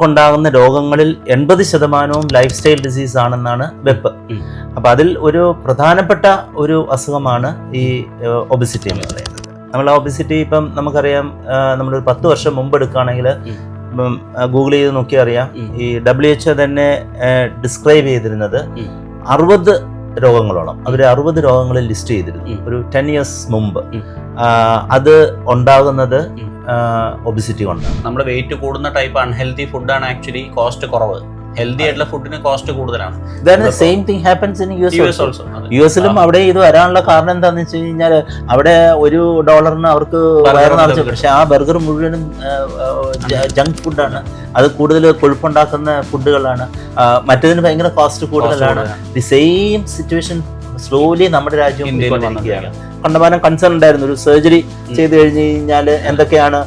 നമ്മൾക്കുണ്ടാകുന്ന രോഗങ്ങളിൽ എൺപത് ശതമാനവും ലൈഫ് സ്റ്റൈൽ ഡിസീസ് ആണെന്നാണ് വെപ്പ്. അപ്പോൾ അപ്പൊ അതിൽ ഒരു പ്രധാനപ്പെട്ട ഒരു അസുഖമാണ് ഈ ഒബിസിറ്റി എന്ന് പറയുന്നത്. നമ്മൾ ആ ഒബിസിറ്റി ഇപ്പം നമുക്കറിയാം നമ്മൾ നമ്മളൊരു പത്ത് വർഷം മുമ്പ് എടുക്കുകയാണെങ്കിൽ. ഗൂഗിൾ ചെയ്ത് നോക്കിയാൽ അറിയാം ഈ ഡബ്ല്യു എച്ച് തന്നെ ഡിസ്ക്രൈബ് ചെയ്തിരുന്നത്. അറുപത് രോഗങ്ങളോളം. അവർ അറുപത് രോഗങ്ങളിൽ ലിസ്റ്റ് ചെയ്തിരുന്നു. ഒരു ടെൻ ഇയേഴ്സ് മുമ്പ്. അത് ഉണ്ടാകുന്നത്. ഒബിസിറ്റി കൊണ്ടാണ് നമ്മുടെ വെയിറ്റ് കൂടുന്ന ടൈപ്പ് അൺഹെൽത്തി ഫുഡാണ് ആക്ച്വലി കോസ്റ്റ് കുറവ്. ഹെൽത്തി ആയിട്ടുള്ള ഫുഡിന് കോസ്റ്റ് കൂടുതലാണ്. Same thing happens in U S also U എസിലും അവിടെ ഇത് വരാനുള്ള കാരണം എന്താണെന്ന് വെച്ച് കഴിഞ്ഞാൽ അവിടെ ഒരു ഡോളറിന് അവർക്ക് വയറ് നിറച്ച് പക്ഷെ ആ ബർഗർ മുഴുവനും ജങ്ക് ഫുഡാണ് അത്. കൂടുതൽ കൊഴുപ്പുണ്ടാക്കുന്ന ഫുഡുകളാണ്. മറ്റതിന് ഭയങ്കര കോസ്റ്റ് കൂടുതലാണ്. ദി സെയിം സിറ്റുവേഷൻ സ്ലോലി നമ്മുടെ രാജ്യം. കണ്ടമാനം കൺസേൺ ഉണ്ടായിരുന്നു. ഒരു സർജറി ചെയ്ത് കഴിഞ്ഞ് കഴിഞ്ഞാൽ എന്തൊക്കെയാണ്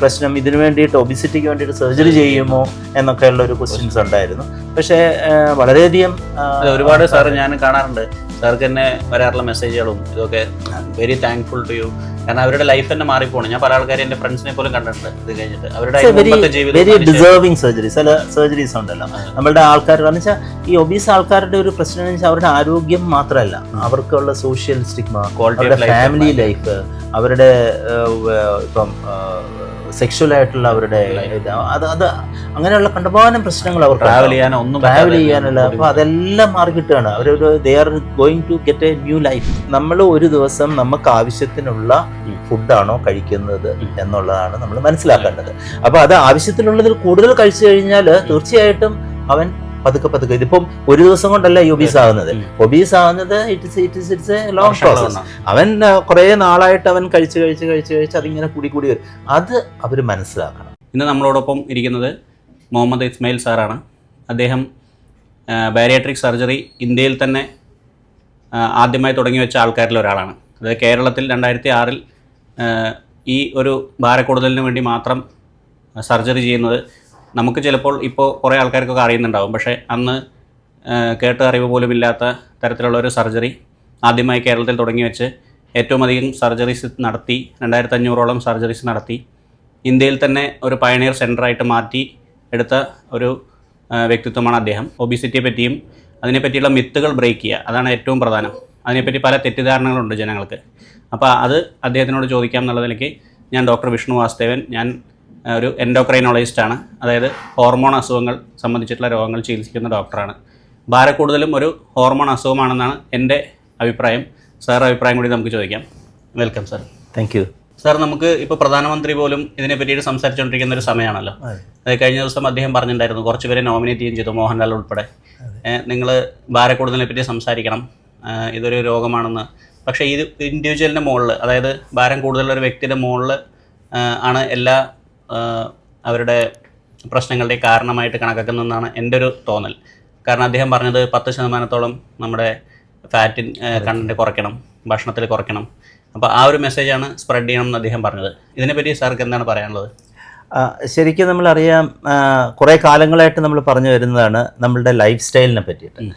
പ്രശ്നം? ഇതിനു വേണ്ടിയിട്ട് ഒബിസിറ്റിക്ക് വേണ്ടിയിട്ട് സർജറി ചെയ്യുമോ എന്നൊക്കെയുള്ള ഒരു ക്വസ്റ്റ്യൻസ് ഉണ്ടായിരുന്നു. പക്ഷേ വളരെയധികം ഒരുപാട് സാർ ഞാൻ കാണാറുണ്ട്. സാർക്ക് തന്നെ വരാറുള്ള മെസ്സേജുകളും ഇതൊക്കെ. വെരി താങ്ക്ഫുൾ ടു യു കാരണം അവരുടെ ലൈഫ് തന്നെ മാറിപ്പോണ്. ഞാൻ പല ആൾക്കാരും എന്റെ ഫ്രണ്ട്സിനെ പോലും കണ്ടിട്ടുണ്ട്. ഇത് കഴിഞ്ഞിട്ട് അവരുടെ ഡിസേർവിങ് സർജറി ചില സർജറീസ് ഉണ്ടല്ലോ. നമ്മളുടെ ആൾക്കാർ കാരണം വെച്ചാൽ ഈ ഒബീസ് ആൾക്കാരുടെ ഒരു പ്രശ്നം എന്ന് വെച്ചാൽ അവരുടെ ആരോഗ്യം മാത്രമല്ല. അവർക്കുള്ള സോഷ്യൽ സ്റ്റിഗ്മ of അവരുടെ ഫാമിലി ലൈഫ് അവരുടെ ഇപ്പം സെക്ഷൽ ആയിട്ടുള്ള അവരുടെ ഇത്. അത് അത് അങ്ങനെയുള്ള കണ്ടമാനം പ്രശ്നങ്ങൾ അവർ ട്രാവൽ ചെയ്യാനോ ഒന്നും ട്രാവൽ ചെയ്യാനല്ല ചെയ്യാനുള്ള അപ്പൊ അതെല്ലാം മാറി കിട്ടുകയാണ് അവരൊരു they are going to get a new life നമ്മൾ ഒരു ദിവസം നമുക്ക് ആവശ്യത്തിനുള്ള. ഫുഡാണോ കഴിക്കുന്നത് എന്നുള്ളതാണ് നമ്മൾ മനസ്സിലാക്കേണ്ടത്. അപ്പൊ അത് ആവശ്യത്തിനുള്ളതിൽ കൂടുതൽ കഴിച്ചു കഴിഞ്ഞാൽ തീർച്ചയായിട്ടും അവൻ പതുക്കെ പതുക്കെ. ഇതിപ്പം ഒരു ദിവസം കൊണ്ടല്ല ഈ ഒബീസ് ആകുന്നത്. ഒബീസ് ആകുന്നത് it's it's it's a long process. അവൻ കുറെ നാളായിട്ട് അവൻ കഴിച്ച് കഴിച്ച് കഴിച്ച് കഴിച്ച് അതിങ്ങനെ കൂടി കൂടി വരും. അത് അവർ മനസ്സിലാക്കണം. ഇന്ന് നമ്മളോടൊപ്പം ഇരിക്കുന്നത് മുഹമ്മദ് ഇസ്മായിൽ സാറാണ്. അദ്ദേഹം ബാരിയാട്രിക് സർജറി ഇന്ത്യയിൽ തന്നെ ആദ്യമായി തുടങ്ങി വെച്ച ആൾക്കാരിൽ ഒരാളാണ്. അതായത് കേരളത്തിൽ രണ്ടായിരത്തി ആറിൽ ഈ ഒരു ഭാരക്കൂടുതലിന് വേണ്ടി മാത്രം സർജറി ചെയ്യുന്നത് നമുക്ക് ചിലപ്പോൾ ഇപ്പോൾ കുറേ ആൾക്കാർക്കൊക്കെ അറിയുന്നുണ്ടാവും. പക്ഷേ അന്ന് കേട്ട് അറിവ് പോലും ഇല്ലാത്ത തരത്തിലുള്ള ഒരു സർജറി ആദ്യമായി കേരളത്തിൽ തുടങ്ങി വെച്ച് ഏറ്റവും അധികം സർജറീസ് നടത്തി രണ്ടായിരത്തി അഞ്ഞൂറോളം സർജറീസ് നടത്തി ഇന്ത്യയിൽ തന്നെ ഒരു പയനിയർ സെന്ററായിട്ട് മാറ്റി എടുത്ത ഒരു വ്യക്തിത്വമാണ് അദ്ദേഹം. ഒബിസിറ്റിയെ പറ്റിയും അതിനെപ്പറ്റിയുള്ള മിത്തുകൾ ബ്രേക്ക് ചെയ്യുക അതാണ് ഏറ്റവും പ്രധാനം. അതിനെപ്പറ്റി പല തെറ്റിദ്ധാരണകളുണ്ട് ജനങ്ങൾക്ക്. അപ്പോൾ അത് അദ്ദേഹത്തിനോട് ചോദിക്കാം എന്നുള്ള നിലയ്ക്ക് ഞാൻ ഡോക്ടർ വിഷ്ണു വാസുദേവൻ ഞാൻ ഒരു എൻഡോക്രൈനോളജിസ്റ്റാണ് അതായത് ഹോർമോൺ അസുഖങ്ങൾ സംബന്ധിച്ചിട്ടുള്ള രോഗങ്ങൾ ചികിത്സിക്കുന്ന ഡോക്ടറാണ് ഭാരക്കൂടുതലും ഒരു ഹോർമോൺ അസുഖമാണെന്നാണ് എന്റെ അഭിപ്രായം. സാർ അഭിപ്രായം കൂടി നമുക്ക് ചോദിക്കാം. Welcome sir thank you sir നമുക്ക് ഇപ്പോൾ പ്രധാനമന്ത്രി പോലും ഇതിനെ പറ്റിയിട്ട് സംസാരിച്ചുകൊണ്ടിരിക്കുന്ന ഒരു സമയമാണല്ലോ. അത്. കഴിഞ്ഞ ദിവസം അദ്ദേഹം പറഞ്ഞിട്ടുണ്ടായിരുന്നു കുറച്ച് പേരെ നോമിനേറ്റ് ചെയ്യും ചെയ്തു മോഹൻലാൽ ഉൾപ്പെടെ. നിങ്ങൾ ഭാരക്കൂടുതലിനെ പറ്റി സംസാരിക്കണം. ഇതൊരു രോഗമാണെന്ന്. പക്ഷേ ഇത് ഇൻഡിവിജ്വലിന്റെ മുകളിൽ അതായത് ഭാരം കൂടുതലുള്ള ഒരു വ്യക്തിയുടെ മുകളിൽ ആണ് എല്ലാ അവരുടെ പ്രശ്നങ്ങളുടെ കാരണമായിട്ട് കണക്കാക്കുന്നതെന്നാണ് എന്റെ ഒരു തോന്നൽ. കാരണം അദ്ദേഹം പറഞ്ഞത് പത്ത് ശതമാനത്തോളം നമ്മുടെ ഫാറ്റിൻ കണ്ടന്റ് കുറയ്ക്കണം. ഭക്ഷണത്തിൽ കുറയ്ക്കണം. അപ്പോൾ ആ ഒരു മെസ്സേജാണ് സ്പ്രെഡ് ചെയ്യണം എന്ന് അദ്ദേഹം പറഞ്ഞത്. ഇതിനെപ്പറ്റി സാർക്ക് എന്താണ് പറയാനുള്ളത്? ശരിക്കും നമ്മളറിയാം കുറേ കാലങ്ങളായിട്ട് നമ്മൾ പറഞ്ഞു വരുന്നതാണ് നമ്മളുടെ ലൈഫ് സ്റ്റൈലിനെ പറ്റിയിട്ട്.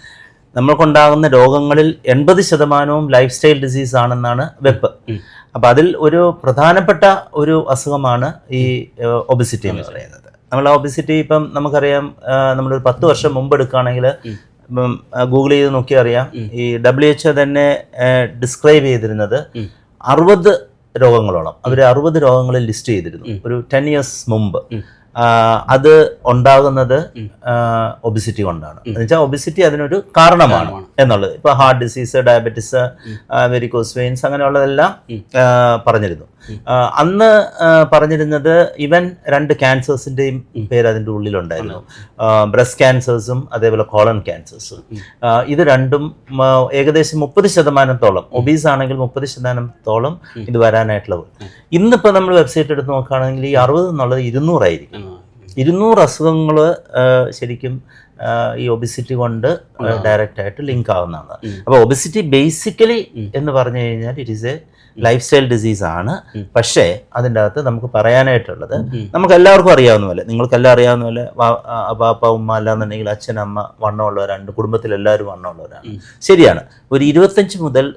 നമ്മൾക്കുണ്ടാകുന്ന രോഗങ്ങളിൽ എൺപത് ശതമാനവും ലൈഫ് സ്റ്റൈൽ ഡിസീസ് ആണെന്നാണ് വെപ്പ്. അപ്പം അതിൽ ഒരു പ്രധാനപ്പെട്ട ഒരു അസുഖമാണ് ഈ ഒബിസിറ്റി എന്ന് പറയുന്നത്. നമ്മൾ ഒബിസിറ്റി ഇപ്പം നമുക്കറിയാം നമ്മൾ നമ്മളൊരു പത്ത് വർഷം മുമ്പ് എടുക്കുകയാണെങ്കിൽ ഗൂഗിൾ ചെയ്ത് നോക്കി അറിയാം. ഈ ഡബ്ല്യു എച്ച് തന്നെ ഡിസ്ക്രൈബ് ചെയ്തിരുന്നത്. അറുപത് രോഗങ്ങളോളം. അവർ അറുപത് രോഗങ്ങളിൽ ലിസ്റ്റ് ചെയ്തിരുന്നു. ഒരു ടെൻ ഇയേഴ്സ് മുമ്പ്. അത് ഉണ്ടാകുന്നത്. ഒബിസിറ്റി കൊണ്ടാണ്. എന്നുവെച്ചാൽ ഒബിസിറ്റി അതിനൊരു കാരണമാണ്. എന്നുള്ളത്. ഇപ്പൊ heart disease diabetes varicose veins അങ്ങനെയുള്ളതെല്ലാം പറഞ്ഞിരുന്നു. അന്ന് പറഞ്ഞിരുന്നത് ഇവൻ രണ്ട് ക്യാൻസേഴ്സിന്റെയും പേര് അതിന്റെ ഉള്ളിലുണ്ടായിരുന്നു. ബ്രസ്റ്റ് ക്യാൻസേഴ്സും അതേപോലെ കോളൺ ക്യാൻസേഴ്സും. ഇത് രണ്ടും ഏകദേശം മുപ്പത് ശതമാനത്തോളം ഒബീസ് ആണെങ്കിൽ മുപ്പത് ശതമാനത്തോളം. ഇത് വരാനായിട്ടുള്ളത്. ഇന്നിപ്പോൾ നമ്മൾ വെബ്സൈറ്റ് എടുത്ത് നോക്കുകയാണെങ്കിൽ ഈ അറുപത് എന്നുള്ളത് ഇരുന്നൂറായിരിക്കും. ഇരുന്നൂറ് അസുഖങ്ങൾ ശരിക്കും ഈ ഒബിസിറ്റി കൊണ്ട് ഡയറക്റ്റ് ആയിട്ട് ലിങ്ക് ആവുന്നതാണ്. അപ്പോൾ ഒബിസിറ്റി ബേസിക്കലി എന്ന് പറഞ്ഞു കഴിഞ്ഞാൽ it is a lifestyle disease ആണ്. പക്ഷേ അതിന്റെ അകത്ത് നമുക്ക് പറയാനായിട്ടുള്ളത്. നമുക്ക് എല്ലാവർക്കും അറിയാവുന്ന പോലെ നിങ്ങൾക്കെല്ലാം അറിയാവുന്ന പോലെ അപ്പാപ്പ ഉമ്മ അല്ലാന്നുണ്ടെങ്കിൽ അച്ഛൻ അമ്മ വണ്ണമുള്ളവരാണ് കുടുംബത്തിൽ എല്ലാവരും വണ്ണമുള്ളവരാണ് ശരിയാണ്. ഒരു ഇരുപത്തഞ്ച് മുതൽ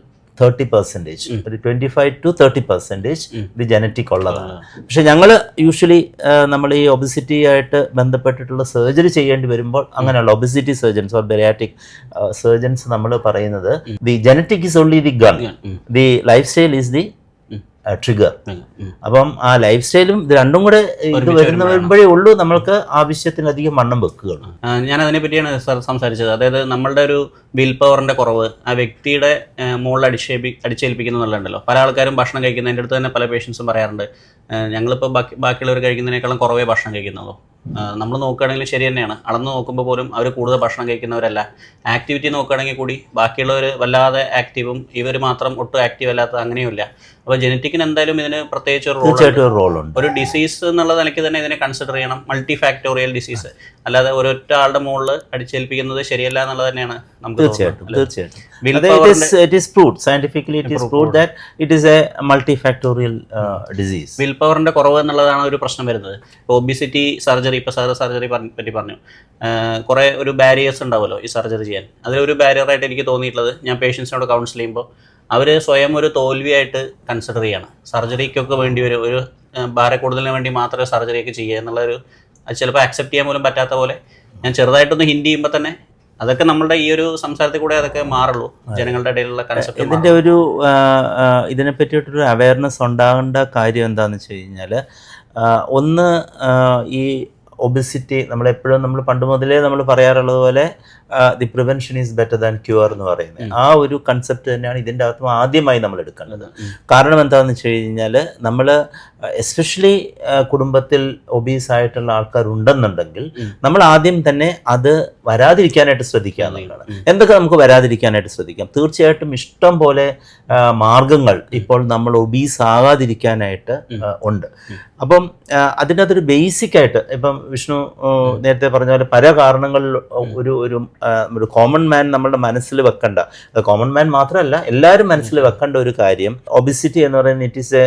തേർട്ടി പെർസെന്റേജ് ഒരു twenty five to thirty percentage ഇത് ജനറ്റിക് ഉള്ളതാണ്. പക്ഷെ ഞങ്ങൾ യൂഷ്വലി നമ്മൾ ഈ ഒബിസിറ്റി ആയിട്ട് ബന്ധപ്പെട്ടിട്ടുള്ള സർജറി ചെയ്യേണ്ടി വരുമ്പോൾ അങ്ങനെയുള്ള obesity surgeons or bariatric surgeons നമ്മൾ പറയുന്നത് the genetic is only the gun. The lifestyle is the. Trigger. അപ്പം ആ ലൈഫ് സ്റ്റൈലും ഇത് രണ്ടും കൂടെ ഇത് വരുന്ന വരുമ്പോഴേ ഉള്ളൂ നമ്മൾക്ക് ആവശ്യത്തിനധികം വണ്ണം വെക്കുകയുള്ളൂ. ഞാൻ അതിനെ പറ്റിയാണ് സാർ സംസാരിച്ചത്. അതായത് നമ്മളുടെ ഒരു വിൽ പവറിന്റെ കുറവ് ആ വ്യക്തിയുടെ മുകളിൽ അടിച്ചേൽപ്പി അടിച്ചേൽപ്പിക്കുന്നു എന്നുള്ളതുണ്ടല്ലോ പല ആൾക്കാരും ഭക്ഷണം കഴിക്കുന്നതിന്റെ അടുത്ത് തന്നെ പല പേഷ്യൻസും പറയാറുണ്ട്. ഞങ്ങളിപ്പോൾ ബാക്കി ബാക്കിയുള്ളവർ കഴിക്കുന്നതിനേക്കാളും കുറവേ ഭക്ഷണം കഴിക്കുന്നുള്ളൂ. നമ്മൾ നോക്കുകയാണെങ്കിൽ ശരി തന്നെയാണ്. അളന്ന് നോക്കുമ്പോൾ പോലും അവർ കൂടുതൽ ഭക്ഷണം കഴിക്കുന്നവരല്ല. ആക്ടിവിറ്റി നോക്കുകയാണെങ്കിൽ കൂടി ബാക്കിയുള്ളവർ വല്ലാതെ ആക്റ്റീവും ഇവർ മാത്രം ഒട്ടും ആക്റ്റീവ് അല്ലാത്ത അങ്ങനെയുമില്ല. അപ്പോൾ ജനറ്റിക്കിന് എന്തായാലും ഇതിന് പ്രത്യേകിച്ച് ഒരു റോൾ ഒരു റോളുണ്ട് ഒരു ഡിസീസ് എന്നുള്ള നിലയ്ക്ക് തന്നെ ഇതിനെ കൺസിഡർ ചെയ്യണം. മൾട്ടി ഫാക്ടോറിയൽ ഡിസീസ് അല്ലാതെ ഒരൊറ്റ ആളുടെ മുകളിൽ അടിച്ചേൽപ്പിക്കുന്നത് ശരിയല്ല എന്നുള്ളത് തന്നെയാണ് നമുക്ക് തീർച്ചയായിട്ടും. തീർച്ചയായിട്ടും. Scientifically it is proved that it is a multifactorial uh, disease. Will പവറിന്റെ കുറവ് എന്നുള്ളതാണ് ഒരു പ്രശ്നം വരുന്നത്. ഒബിസിറ്റി സർജറി ഇപ്പോൾ സാറ് സർജറി പറ്റി പറഞ്ഞു. കുറേ ഒരു ബാരിയേഴ്സ് ഉണ്ടാവുമല്ലോ ഈ സർജറി ചെയ്യാൻ. അതിലൊരു ബാരിയറായിട്ട് എനിക്ക് തോന്നിയിട്ടുള്ളത് ഞാൻ പേഷ്യൻസിനോട് കൗൺസിൽ ചെയ്യുമ്പോൾ അവർ സ്വയം ഒരു തോൽവിയായിട്ട് കൺസിഡർ ചെയ്യണം. സർജറിക്കൊക്കെ വേണ്ടി വരും. ഒരു ഭാരക്കൂടുതലിന് വേണ്ടി മാത്രമേ സർജറിയൊക്കെ ചെയ്യുക എന്നുള്ളൊരു ചിലപ്പോൾ അക്സെപ്റ്റ് ചെയ്യാൻ പോലും പറ്റാത്ത പോലെ ഞാൻ ചെറുതായിട്ടൊന്ന് ഹിൻഡ് ചെയ്യുമ്പോൾ തന്നെ അതൊക്കെ നമ്മളുടെ ഈ ഒരു സംസാരത്തിൽ കൂടെ അതൊക്കെ മാറുള്ളൂ. ജനങ്ങളുടെ ഇടയിലുള്ള കൺസെപ്റ്റ് ഇതിന്റെ ഒരു ഇതിനെ പറ്റിയിട്ടൊരു അവയർനെസ് ഉണ്ടാകേണ്ട കാര്യം എന്താണെന്ന് വെച്ച് കഴിഞ്ഞാൽ ഒന്ന് ഈ ഒബിസിറ്റി നമ്മളെപ്പോഴും നമ്മൾ പണ്ട് മുതലേ നമ്മൾ പറയാറുള്ളത് പോലെ the prevention is better than cure എന്ന് പറയുന്നത്. ആ ഒരു കൺസെപ്റ്റ് തന്നെയാണ് ഇതിന്റെ അകത്ത് ആദ്യമായി നമ്മൾ എടുക്കേണ്ടത്. കാരണം എന്താണെന്ന് വെച്ച് കഴിഞ്ഞാൽ നമ്മൾ എസ്പെഷ്യലി കുടുംബത്തിൽ ഒബീസ് ആയിട്ടുള്ള ആൾക്കാർ ഉണ്ടെന്നുണ്ടെങ്കിൽ നമ്മൾ ആദ്യം തന്നെ അത് വരാതിരിക്കാനായിട്ട് ശ്രദ്ധിക്കുക എന്നുള്ളതാണ്. എന്തൊക്കെ നമുക്ക് വരാതിരിക്കാനായിട്ട് ശ്രദ്ധിക്കാം? തീർച്ചയായിട്ടും ഇഷ്ടം പോലെ മാർഗങ്ങൾ ഇപ്പോൾ നമ്മൾ ഒബീസ് ആകാതിരിക്കാനായിട്ട് ഉണ്ട്. അപ്പം അതിനകത്തൊരു ബേസിക്കായിട്ട് ബേസിക് ആയിട്ട് ഇപ്പം വിഷ്ണു നേരത്തെ പറഞ്ഞ പോലെ പല കാരണങ്ങളിൽ ഒരു ഒരു ഒരു കോമൺ മാൻ നമ്മളുടെ മനസ്സിൽ വെക്കേണ്ട. കോമൺ മാൻ മാത്രമല്ല എല്ലാവരും മനസ്സിൽ വെക്കേണ്ട ഒരു കാര്യം. ഒബിസിറ്റി എന്ന് പറയുന്നത് it is a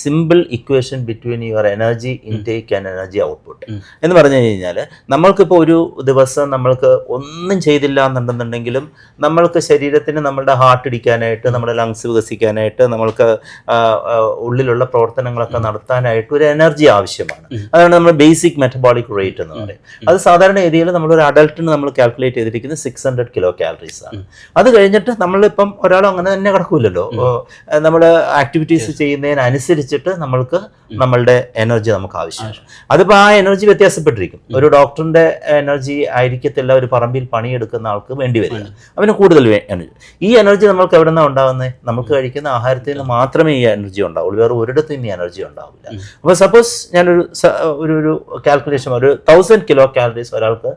simple equation between your energy intake and energy output എന്ന് പറഞ്ഞു കഴിഞ്ഞാൽ നമ്മൾക്കിപ്പോൾ ഒരു ദിവസം നമ്മൾക്ക് ഒന്നും ചെയ്തില്ല എന്നുണ്ടെന്നുണ്ടെങ്കിലും നമ്മൾക്ക് ശരീരത്തിന് നമ്മുടെ ഹാർട്ട് ഇടിക്കാനായിട്ട് നമ്മുടെ ലങ്സ് വികസിക്കാനായിട്ട് നമ്മൾക്ക് ഉള്ളിലുള്ള പ്രവർത്തനങ്ങളൊക്കെ നടത്താനായിട്ട് ഒരു എനർജി ആവശ്യമാണ്. അതാണ് നമ്മുടെ ബേസിക് മെറ്റബോളിക് റേറ്റ് എന്ന് പറയുന്നത് അത് സാധാരണ രീതിയിൽ നമ്മളൊരു അഡൽട്ടിന് നമ്മൾ കാൽക്കുലേറ്റ് ചെയ്തിരിക്കുന്നത് സിക്സ് ഹൺഡ്രഡ് കിലോ കാലറീസ് ആണ്. അത് കഴിഞ്ഞിട്ട് നമ്മളിപ്പം ഒരാൾ അങ്ങനെ തന്നെ കിടക്കൂലല്ലോ. നമ്മൾ ആക്ടിവിറ്റീസ് ചെയ്യുന്നതിനനുസരിച്ചിട്ട് നമ്മൾക്ക് നമ്മളുടെ എനർജി നമുക്ക് ആവശ്യമാണ്. അതിപ്പോൾ ആ എനർജി വ്യത്യാസപ്പെട്ടിരിക്കും. ഒരു ഡോക്ടറിന്റെ എനർജി ആയിരിക്കത്തില്ല ഒരു പറമ്പിൽ പണിയെടുക്കുന്ന ആൾക്ക് വേണ്ടി വരിക. അവന് കൂടുതൽ എനർജി ഈ എനർജി നമ്മൾക്ക് എവിടെ നിന്നാണ് ഉണ്ടാകുന്നത് നമുക്ക് കഴിക്കുന്ന ആഹാരത്തിൽ നിന്ന് മാത്രമേ ഈ എനർജി ഉണ്ടാവുള്ളൂ. വേറെ ഒരിടത്തും ഇനി എനർജി ഉണ്ടാവില്ല. അപ്പോൾ സപ്പോസ് ഞാനൊരു ഒരു ഒരു കാൽക്കുലേഷൻ ഒരു തൗസൻഡ് കിലോ കാലറീസ് ഒരാൾക്ക്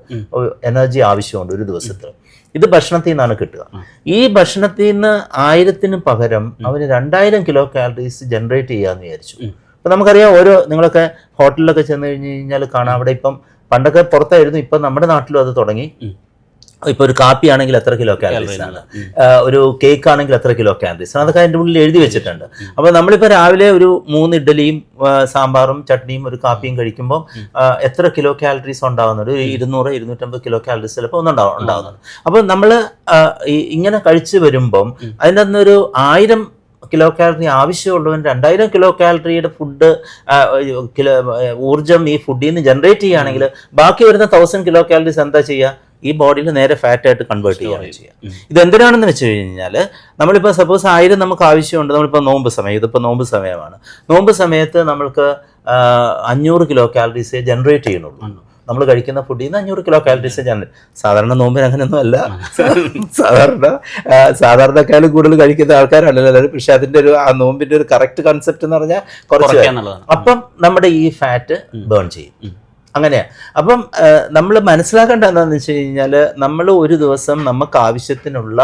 എനർജി ആവശ്യമുണ്ട് ഒരു ദിവസത്തിൽ. ഇത് ഭക്ഷണത്തിൽ നിന്നാണ് കിട്ടുക. ഈ ഭക്ഷണത്തിൽ നിന്ന് ആയിരത്തിന് പകരം അവന് രണ്ടായിരം കിലോ കാലറീസ് ജനറേറ്റ് ചെയ്യാന്ന് വിചാരിച്ചു. അപ്പൊ നമുക്കറിയാം ഓരോ നിങ്ങളൊക്കെ ഹോട്ടലിലൊക്കെ ചെന്ന് കഴിഞ്ഞ് കഴിഞ്ഞാൽ കാണാം. അവിടെ ഇപ്പം പണ്ടൊക്കെ പുറത്തായിരുന്നു ഇപ്പം നമ്മുടെ നാട്ടിലും അത് തുടങ്ങി. ഇപ്പൊ ഒരു കാപ്പി ആണെങ്കിൽ എത്ര കിലോ കാലറീസ് ആണ്? ഒരു കേക്ക് ആണെങ്കിൽ എത്ര കിലോ കാലറീസ് ആണ്? അതൊക്കെ അതിന്റെ ഉള്ളിൽ എഴുതി വെച്ചിട്ടുണ്ട്. അപ്പോൾ നമ്മളിപ്പോൾ രാവിലെ ഒരു മൂന്ന് ഇഡ്ഡലിയും സാമ്പാറും ചട്നിയും ഒരു കാപ്പിയും കഴിക്കുമ്പോൾ എത്ര കിലോ കാലറീസ് ഉണ്ടാകുന്നുണ്ട് ഒരു ഇരുന്നൂറ് ഇരുന്നൂറ്റമ്പത് കിലോ കാലറീസ് ചിലപ്പോൾ ഒന്നും ഉണ്ടാവുന്നത് ഉണ്ടാകുന്നുണ്ട് അപ്പോൾ നമ്മൾ ഇങ്ങനെ കഴിച്ചു വരുമ്പം അതിന്റെ അന്നൊരു ആയിരം കിലോ കാലറി ആവശ്യമുള്ളവൻ രണ്ടായിരം കിലോ കാലറിയുടെ ഫുഡ് കിലോ ഊർജം ഈ ഫുഡിൽ നിന്ന് ജനറേറ്റ് ചെയ്യുകയാണെങ്കിൽ ബാക്കി വരുന്ന തൗസൻഡ് കിലോ കാലറീസ് എന്താ ചെയ്യുക? ഈ ബോഡിയിൽ നേരെ ഫാറ്റ് ആയിട്ട് കൺവേർട്ട് ചെയ്യുകയാണ് ചെയ്യുക. ഇത് എന്തിനാണെന്ന് വെച്ച് കഴിഞ്ഞാൽ നമ്മളിപ്പോൾ സപ്പോസ് ആയിരം നമുക്ക് ആവശ്യമുണ്ട് നമ്മളിപ്പോൾ നോമ്പ് സമയം ഇതിപ്പോൾ നോമ്പ് സമയമാണ്. നോമ്പ് സമയത്ത് നമ്മൾക്ക് അഞ്ഞൂറ് കിലോ കാലറീസേ ജനറേറ്റ് ചെയ്യുന്നുള്ളൂ. നമ്മൾ കഴിക്കുന്ന ഫുഡിൽ നിന്ന് അഞ്ഞൂറ് കിലോ കാലറീസ് ജനറേറ്റ് സാധാരണ നോമ്പിന് അങ്ങനെയൊന്നും അല്ല. സാധാരണ സാധാരണക്കാലും കൂടുതൽ കഴിക്കുന്ന ആൾക്കാരാണല്ലോ പക്ഷെ അതിന്റെ ഒരു ആ നോമ്പിന്റെ ഒരു കറക്റ്റ് കൺസെപ്റ്റ് എന്ന് പറഞ്ഞാൽ കുറച്ച് അപ്പം നമ്മുടെ ഈ ഫാറ്റ് ബേൺ ചെയ്യും. അങ്ങനെയാ. അപ്പം നമ്മൾ മനസ്സിലാക്കേണ്ട എന്താണെന്ന് വെച്ച് കഴിഞ്ഞാൽ നമ്മൾ ഒരു ദിവസം നമുക്ക് ആവശ്യത്തിനുള്ള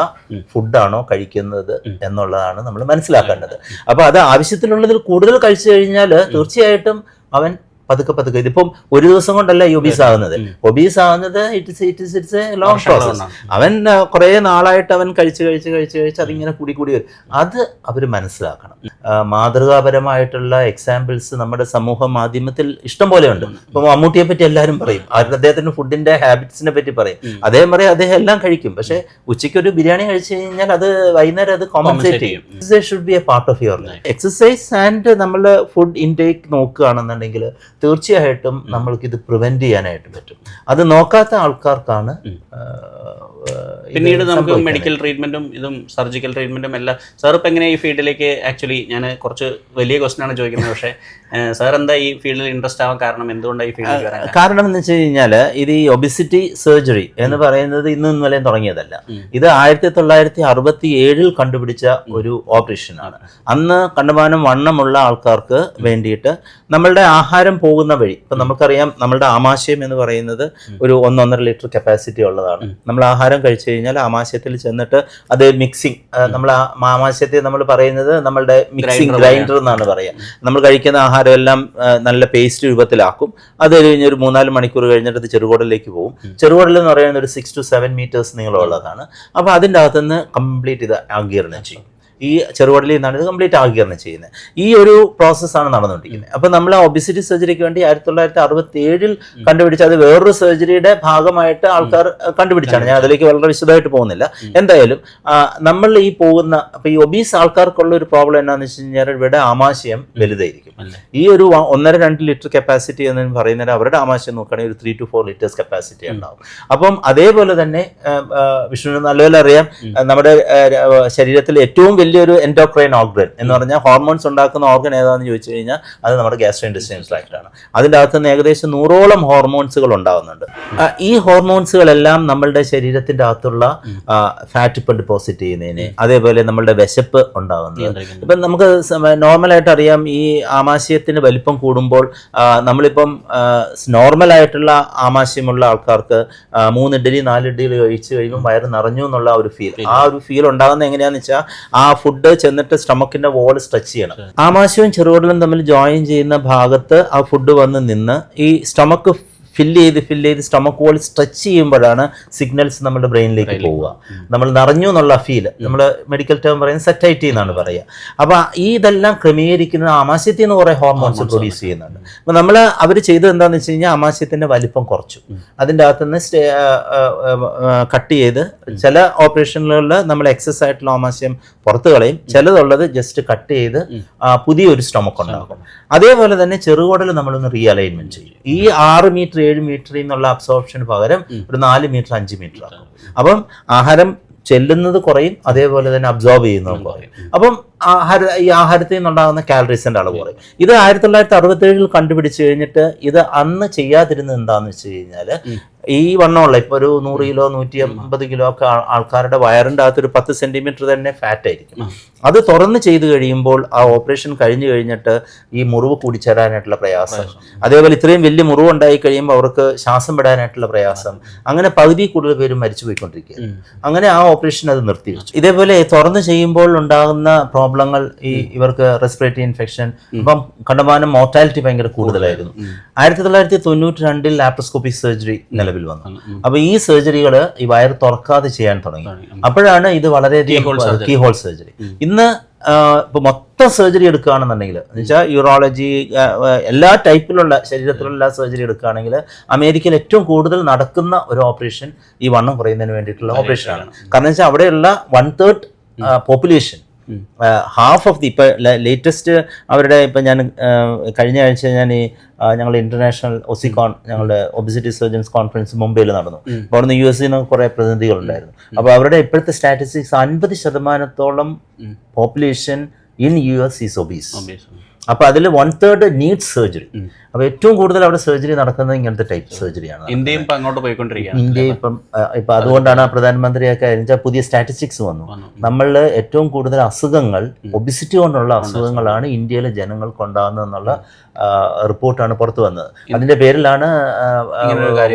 ഫുഡാണോ കഴിക്കുന്നത് എന്നുള്ളതാണ് നമ്മൾ മനസ്സിലാക്കേണ്ടത്. അപ്പോൾ അത് ആവശ്യത്തിനുള്ളതിൽ കൂടുതൽ കഴിച്ചു കഴിഞ്ഞാൽ തീർച്ചയായിട്ടും അവൻ പതുക്കെ പതുക്കെ. ഇതിപ്പം ഒരു ദിവസം കൊണ്ടല്ല ഈ ഒബീസ് ആകുന്നത് ഒബീസ് ആകുന്നത് it's it's it's a long process അവൻ കുറെ നാളായിട്ട് അവൻ കഴിച്ച് കഴിച്ച് കഴിച്ച് കഴിച്ച് അതിങ്ങനെ കൂടി കൂടി വരും. അത് അവർ മനസ്സിലാക്കണം. മാതൃകാപരമായിട്ടുള്ള എക്സാമ്പിൾസ് നമ്മുടെ സമൂഹ മാധ്യമത്തിൽ ഇഷ്ടം പോലെ ഉണ്ട്. ഇപ്പൊ മമ്മൂട്ടിയെ പറ്റി എല്ലാവരും പറയും. അദ്ദേഹത്തിന്റെ ഫുഡിന്റെ ഹാബിറ്റ്സിനെ പറ്റി പറയും. അദ്ദേഹം പറയും അദ്ദേഹം എല്ലാം കഴിക്കും. പക്ഷെ ഉച്ചയ്ക്ക് ഒരു ബിരിയാണി കഴിച്ചു കഴിഞ്ഞാൽ അത് വൈകുന്നേരം അത് കോമ്പൻസേറ്റ് ചെയ്യും. Exercise should be a part of your life exercise and നമ്മൾ ഫുഡ് ഇൻടേക്ക് നോക്കുകയാണെന്നുണ്ടെങ്കിൽ തീർച്ചയായിട്ടും നമ്മൾക്ക് ഇത് പ്രിവെന്റ് ചെയ്യാനായിട്ട് പറ്റും. അത് നോക്കാത്ത ആൾക്കാർക്കാണ് പിന്നീട് നമുക്ക് മെഡിക്കൽ ട്രീറ്റ്മെന്റും ഇതും സർജിക്കൽ ട്രീറ്റ്മെന്റും എല്ലാം. സാർ ഇപ്പം എങ്ങനെ ഈ ഫീൽഡിലേക്ക് ആക്ച്വലി ഞാൻ കുറച്ച് വലിയ ക്വസ്റ്റൻ ആണ് ചോദിക്കുന്നത്. പക്ഷേ സാർ എന്താ ഈ ഫീൽഡിൽ ഇൻട്രസ്റ്റ് ആവാൻ കാരണം? എന്തുകൊണ്ടാണ് ഈ ഫീൽഡിൽ വരാൻ കാരണം എന്ന് വെച്ച് കഴിഞ്ഞാൽ ഇത് ഈ ഒബിസിറ്റി സർജറി എന്ന് പറയുന്നത് ഇന്നും ഇന്നലെയും തുടങ്ങിയതല്ല. ഇത് ആയിരത്തി തൊള്ളായിരത്തി അറുപത്തി ഏഴിൽ കണ്ടുപിടിച്ച ഒരു ഓപ്പറേഷനാണ് അന്ന് കണ്ടമാനം വണ്ണമുള്ള ആൾക്കാർക്ക് വേണ്ടിയിട്ട് നമ്മളുടെ ആഹാരം പോകുന്ന വഴി ഇപ്പം നമുക്കറിയാം നമ്മളുടെ ആമാശയം എന്ന് പറയുന്നത് ഒരു ഒന്നൊന്നര ലിറ്റർ കപ്പാസിറ്റി ഉള്ളതാണ്. നമ്മൾ ആഹാരം കഴിച്ചു കഴിഞ്ഞാൽ ആമാശയത്തിൽ ചെന്നിട്ട് അത് മിക്സിങ് നമ്മൾ ആമാശയത്തെ നമ്മൾ പറയുന്നത് നമ്മളുടെ മിക്സിങ് ഗ്രൈൻഡർ എന്നാണ് പറയുക നമ്മൾ കഴിക്കുന്ന ആഹാരം എല്ലാം നല്ല പേസ്റ്റ് രൂപത്തിലാക്കും. അത് കഴിഞ്ഞ് ഒരു മൂന്നാൽ മണിക്കൂർ കഴിഞ്ഞിട്ട് അത് ചെറുകുടലിലേക്ക് പോകും. ചെറുകോടൽ എന്ന് പറയുന്നത് ഒരു സിക്സ് ടു സെവൻ മീറ്റേഴ്സ് നീളമുള്ളതാണ്. അപ്പോൾ അതിന്റെ അകത്തുനിന്ന് കംപ്ലീറ്റ് ഇത് ആഗീരണം ചെയ്യും. ഈ ചെറുകുടലിൽ നിന്നാണ് ഇത് കംപ്ലീറ്റ് ആഗീരണം ചെയ്യുന്നത്. ഈ ഒരു പ്രോസസ്സാണ് നടന്നുകൊണ്ടിരിക്കുന്നത്. അപ്പോൾ നമ്മൾ ആ ഒബിസിറ്റി സർജറിക്ക് വേണ്ടി ആയിരത്തി തൊള്ളായിരത്തി അറുപത്തി ഏഴിൽ കണ്ടുപിടിച്ച അത് വേറൊരു സർജറിയുടെ ഭാഗമായിട്ട് ആൾക്കാർ കണ്ടുപിടിച്ചാണ്. ഞാൻ അതിലേക്ക് വളരെ വിശദമായിട്ട് പോകുന്നില്ല. എന്തായാലും നമ്മൾ ഈ പോകുന്ന അപ്പോൾ ഈ ഒബീസ് ആൾക്കാർക്കുള്ള ഒരു പ്രോബ്ലം എന്താണെന്ന് വെച്ച് കഴിഞ്ഞാൽ ഇവിടെ ആമാശയം വലുതായിരിക്കും? ഈ ഒരു ഒന്നര രണ്ട് ലിറ്റർ കപ്പാസിറ്റി എന്ന് പറയുന്നത് അവരുടെ ആമാശയം നോക്കുകയാണെങ്കിൽ ഒരു three to four litres capacity ഉണ്ടാവും. അപ്പം അതേപോലെ തന്നെ വിഷ്ണു നല്ലപോലെ അറിയാം നമ്മുടെ ശരീരത്തിൽ ഏറ്റവും വലിയ ഏറ്റവും വലിയൊരു എൻഡോക്രൈൻ ഓർഗൻ എന്ന് പറഞ്ഞാൽ ഹോർമോൺസ് ഉണ്ടാക്കുന്ന ഓർഗൻ ഏതാണെന്ന് ചോദിച്ചു കഴിഞ്ഞാൽ അത് നമ്മുടെ ഗ്യാസ്ട്രോ ഇൻഡസ്ട്രിയൽ ട്രാക്ട് ആണ്. അതിന്റെ അകത്ത് നിന്ന് ഏകദേശം നൂറോളം ഹോർമോൺസുകൾ ഉണ്ടാകുന്നുണ്ട് ഈ ഹോർമോൺസുകളെല്ലാം നമ്മളുടെ ശരീരത്തിന്റെ അകത്തുള്ള ഫാറ്റ് ഇപ്പം ഡിപ്പോസിറ്റ് ചെയ്യുന്നതിന് അതേപോലെ നമ്മളുടെ വിശപ്പ് ഉണ്ടാകുന്നത് ഇപ്പം നമുക്ക് നോർമലായിട്ട് അറിയാം ഈ ആമാശയത്തിന് വലിപ്പം കൂടുമ്പോൾ നമ്മളിപ്പം നോർമലായിട്ടുള്ള ആമാശയമുള്ള ആൾക്കാർക്ക് മൂന്ന് ഇഡ്ഡലി നാല് ഇഡ്ഡലി കഴിച്ച് കഴിയുമ്പോൾ വയറ് നിറഞ്ഞു എന്നുള്ള ഒരു ഫീൽ. ആ ഒരു ഫീൽ ഉണ്ടാകുന്നത് എങ്ങനെയാണെന്ന് വെച്ചാൽ ആ ഫുഡ് ചെന്നിട്ട് സ്റ്റമക്കിന്റെ വോൾ സ്ട്രെച്ച് ചെയ്യണം. ആമാശയവും ചെറുകടലും തമ്മിൽ ജോയിൻ ചെയ്യുന്ന ഭാഗത്ത് ആ ഫുഡ് വന്ന് നിന്ന് ഈ സ്റ്റമക്ക് ഫില്ല് ചെയ്ത് ഫില്ല് ചെയ്ത് സ്റ്റമക്ക് വോൾ സ്ട്രെച്ച് ചെയ്യുമ്പോഴാണ് സിഗ്നൽസ് നമ്മുടെ ബ്രെയിനിലേക്ക് പോവുക. നമ്മൾ നിറഞ്ഞു എന്നുള്ള ഫീൽ നമ്മൾ മെഡിക്കൽ ടേം പറയുന്നത് സെറ്റൈറ്റി എന്നാണ് പറയുക. അപ്പോൾ ഈ ഇതെല്ലാം ക്രമീകരിക്കുന്നത് ആമാശയത്തിൽ നിന്ന് കുറേ ഹോർമോൺസ് പ്രൊഡ്യൂസ് ചെയ്യുന്നുണ്ട്. അപ്പോൾ നമ്മൾ അവർ ചെയ്തത് എന്താണെന്ന് വെച്ച് കഴിഞ്ഞാൽ ആമാശയത്തിന്റെ വലിപ്പം കുറച്ചു. അതിന്റെ അകത്തുനിന്ന് കട്ട് ചെയ്ത് ചില ഓപ്പറേഷനുകളിൽ നമ്മൾ എക്സസ് ആയിട്ടുള്ള ആമാശയം പുറത്ത് കളയും. ചിലതുള്ളത് ജസ്റ്റ് കട്ട് ചെയ്ത് പുതിയൊരു സ്റ്റൊമക്ക് ഉണ്ടാക്കും. അതേപോലെ തന്നെ ചെറുകോടൽ നമ്മളൊന്ന് റീഅലൈൻമെന്റ് ചെയ്യും. ഈ ആറ് മീറ്റർ ഏഴ് മീറ്ററിൽ നിന്നുള്ള അബ്സോർപ്ഷന് പകരം ഒരു നാല് മീറ്റർ അഞ്ച് മീറ്റർ ആക്കും. അപ്പം ആഹാരം ചെല്ലുന്നത് കുറയും അതേപോലെ തന്നെ അബ്സോർബ് ചെയ്യുന്നതും കുറയും. അപ്പം ആഹാര ഈ ആഹാരത്തിൽ നിന്നുണ്ടാകുന്ന കാലറീസിന്റെ അളവ് കുറയും. ഇത് ആയിരത്തി തൊള്ളായിരത്തി അറുപത്തി ഏഴിൽ കണ്ടുപിടിച്ച് കഴിഞ്ഞിട്ട് ഇത് അന്ന് ചെയ്യാതിരുന്നത് എന്താന്ന് വെച്ച് കഴിഞ്ഞാൽ ഈ വണ്ണമുള്ള ഇപ്പൊ ഒരു നൂറ് കിലോ നൂറ്റി അമ്പത് കിലോ ഒക്കെ ആൾക്കാരുടെ വയറിന്റെ അകത്ത് ഒരു പത്ത് സെന്റിമീറ്റർ തന്നെ ഫാറ്റ് ആയിരിക്കും. അത് തുറന്ന് ചെയ്തു കഴിയുമ്പോൾ ആ ഓപ്പറേഷൻ കഴിഞ്ഞു കഴിഞ്ഞിട്ട് ഈ മുറിവ് കൂടിച്ചേരാനായിട്ടുള്ള പ്രയാസം. അതേപോലെ ഇത്രയും വലിയ മുറിവ് ഉണ്ടായി കഴിയുമ്പോൾ അവർക്ക് ശ്വാസം വിടാനായിട്ടുള്ള പ്രയാസം. അങ്ങനെ പകുതി കൂടുതൽ പേരും മരിച്ചു പോയിക്കൊണ്ടിരിക്കുക അങ്ങനെ ആ ഓപ്പറേഷൻ അത് നിർത്തി വെച്ചു ഇതേപോലെ തുറന്ന് ചെയ്യുമ്പോൾ ഉണ്ടാകുന്ന പ്രോബ്ലങ്ങൾ ഈ ഇവർക്ക് റെസ്പിറേറ്ററി ഇൻഫെക്ഷൻ അപ്പം കണ്ടമാനം മോർട്ടാലിറ്റി ഭയങ്കര കൂടുതലായിരുന്നു. ആയിരത്തി തൊള്ളായിരത്തി തൊണ്ണൂറ്റി രണ്ടിൽ ലാപ്രോസ്കോപ്പിക് സർജറി നിലവിൽ വന്നു. അപ്പൊ ഈ സർജറികൾ ഈ വയർ തുറക്കാതെ ചെയ്യാൻ തുടങ്ങി. അപ്പോഴാണ് ഇത് വളരെയധികം കീ ഹോൾ സർജറി ഇന്ന് ഇപ്പൊ മൊത്തം സർജറി എടുക്കുകയാണെന്നുണ്ടെങ്കിൽ എന്നുവെച്ചാൽ യൂറോളജി എല്ലാ ടൈപ്പിലുള്ള ശരീരത്തിലുള്ള എല്ലാ സർജറി എടുക്കുകയാണെങ്കിൽ അമേരിക്കയിൽ ഏറ്റവും കൂടുതൽ നടക്കുന്ന ഒരു ഓപ്പറേഷൻ ഈ വണ്ണം കുറയുന്നതിന് വേണ്ടിയിട്ടുള്ള ഓപ്പറേഷൻ ആണ്. കാരണം വെച്ചാൽ അവിടെയുള്ള one third population half of the ഇപ്പം ലേറ്റസ്റ്റ് അവരുടെ ഇപ്പം ഞാൻ കഴിഞ്ഞ ആഴ്ച ഞാൻ ഈ ഞങ്ങൾ ഇന്റർനാഷണൽ ഒസിക്കോൺ ഞങ്ങളുടെ ഒബിസിറ്റി സർജൻസ് കോൺഫറൻസ് മുംബൈയിൽ നടന്നു. അപ്പോൾ അവിടുന്ന് യു എസ് നിന്ന് കുറെ പ്രതിനിധികളുണ്ടായിരുന്നു. അപ്പോൾ അവരുടെ ഇപ്പോഴത്തെ സ്റ്റാറ്റിസ്റ്റിക്സ് അൻപത് ശതമാനത്തോളം population in U S is obese അപ്പോൾ അതിൽ വൺ തേർഡ് നീഡ് സർജറി അപ്പോൾ ഏറ്റവും കൂടുതൽ അവിടെ സർജറി നടക്കുന്നത് ഇങ്ങനത്തെ ടൈപ്പ് സർജറിയാണ് ഇന്ത്യയും ഇപ്പൊ അങ്ങോട്ട് പോയിക്കൊണ്ടിരിക്കുകയാണ് ഇന്ത്യ ഇപ്പം ഇപ്പൊ അതുകൊണ്ടാണ് ആ പ്രധാനമന്ത്രിയൊക്കെ അതിന്റെ പുതിയ സ്റ്റാറ്റിസ്റ്റിക്സ് വന്നു. നമ്മളിൽ ഏറ്റവും കൂടുതൽ അസുഖങ്ങൾ ഒബിസിറ്റി കൊണ്ടുള്ള അസുഖങ്ങളാണ് ഇന്ത്യയിലെ ജനങ്ങൾക്ക് ഉണ്ടാകുന്നതെന്നുള്ള റിപ്പോർട്ടാണ് പുറത്തു വന്നത്. അതിന്റെ പേരിലാണ്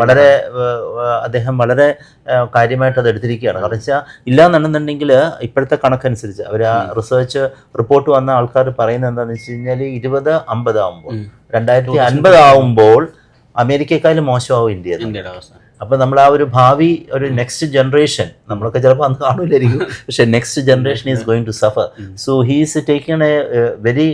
വളരെ അദ്ദേഹം വളരെ കാര്യമായിട്ട് അത് എടുത്തിരിക്കുകയാണ്. കാരണം വെച്ചാൽ ഇല്ലാന്നുണ്ടെന്നുണ്ടെങ്കിൽ ഇപ്പോഴത്തെ കണക്കനുസരിച്ച് അവർ ആ റിസർച്ച് റിപ്പോർട്ട് വന്ന ആൾക്കാർ പറയുന്നത് എന്താണെന്ന് വെച്ച് കഴിഞ്ഞാൽ ഇരുപത് അമ്പത് ആകുമ്പോൾ രണ്ടായിരത്തി അൻപത് ആവുമ്പോൾ അമേരിക്കയെക്കാളും മോശമാവും ഇന്ത്യ അപ്പോൾ നമ്മൾ ആ ഒരു ഭാവി ഒരു നെക്സ്റ്റ് ജനറേഷൻ നമ്മളൊക്കെ ചിലപ്പോൾ അന്ന് കാണില്ലായിരിക്കും പക്ഷെ next generation is going to suffer so he's taking a very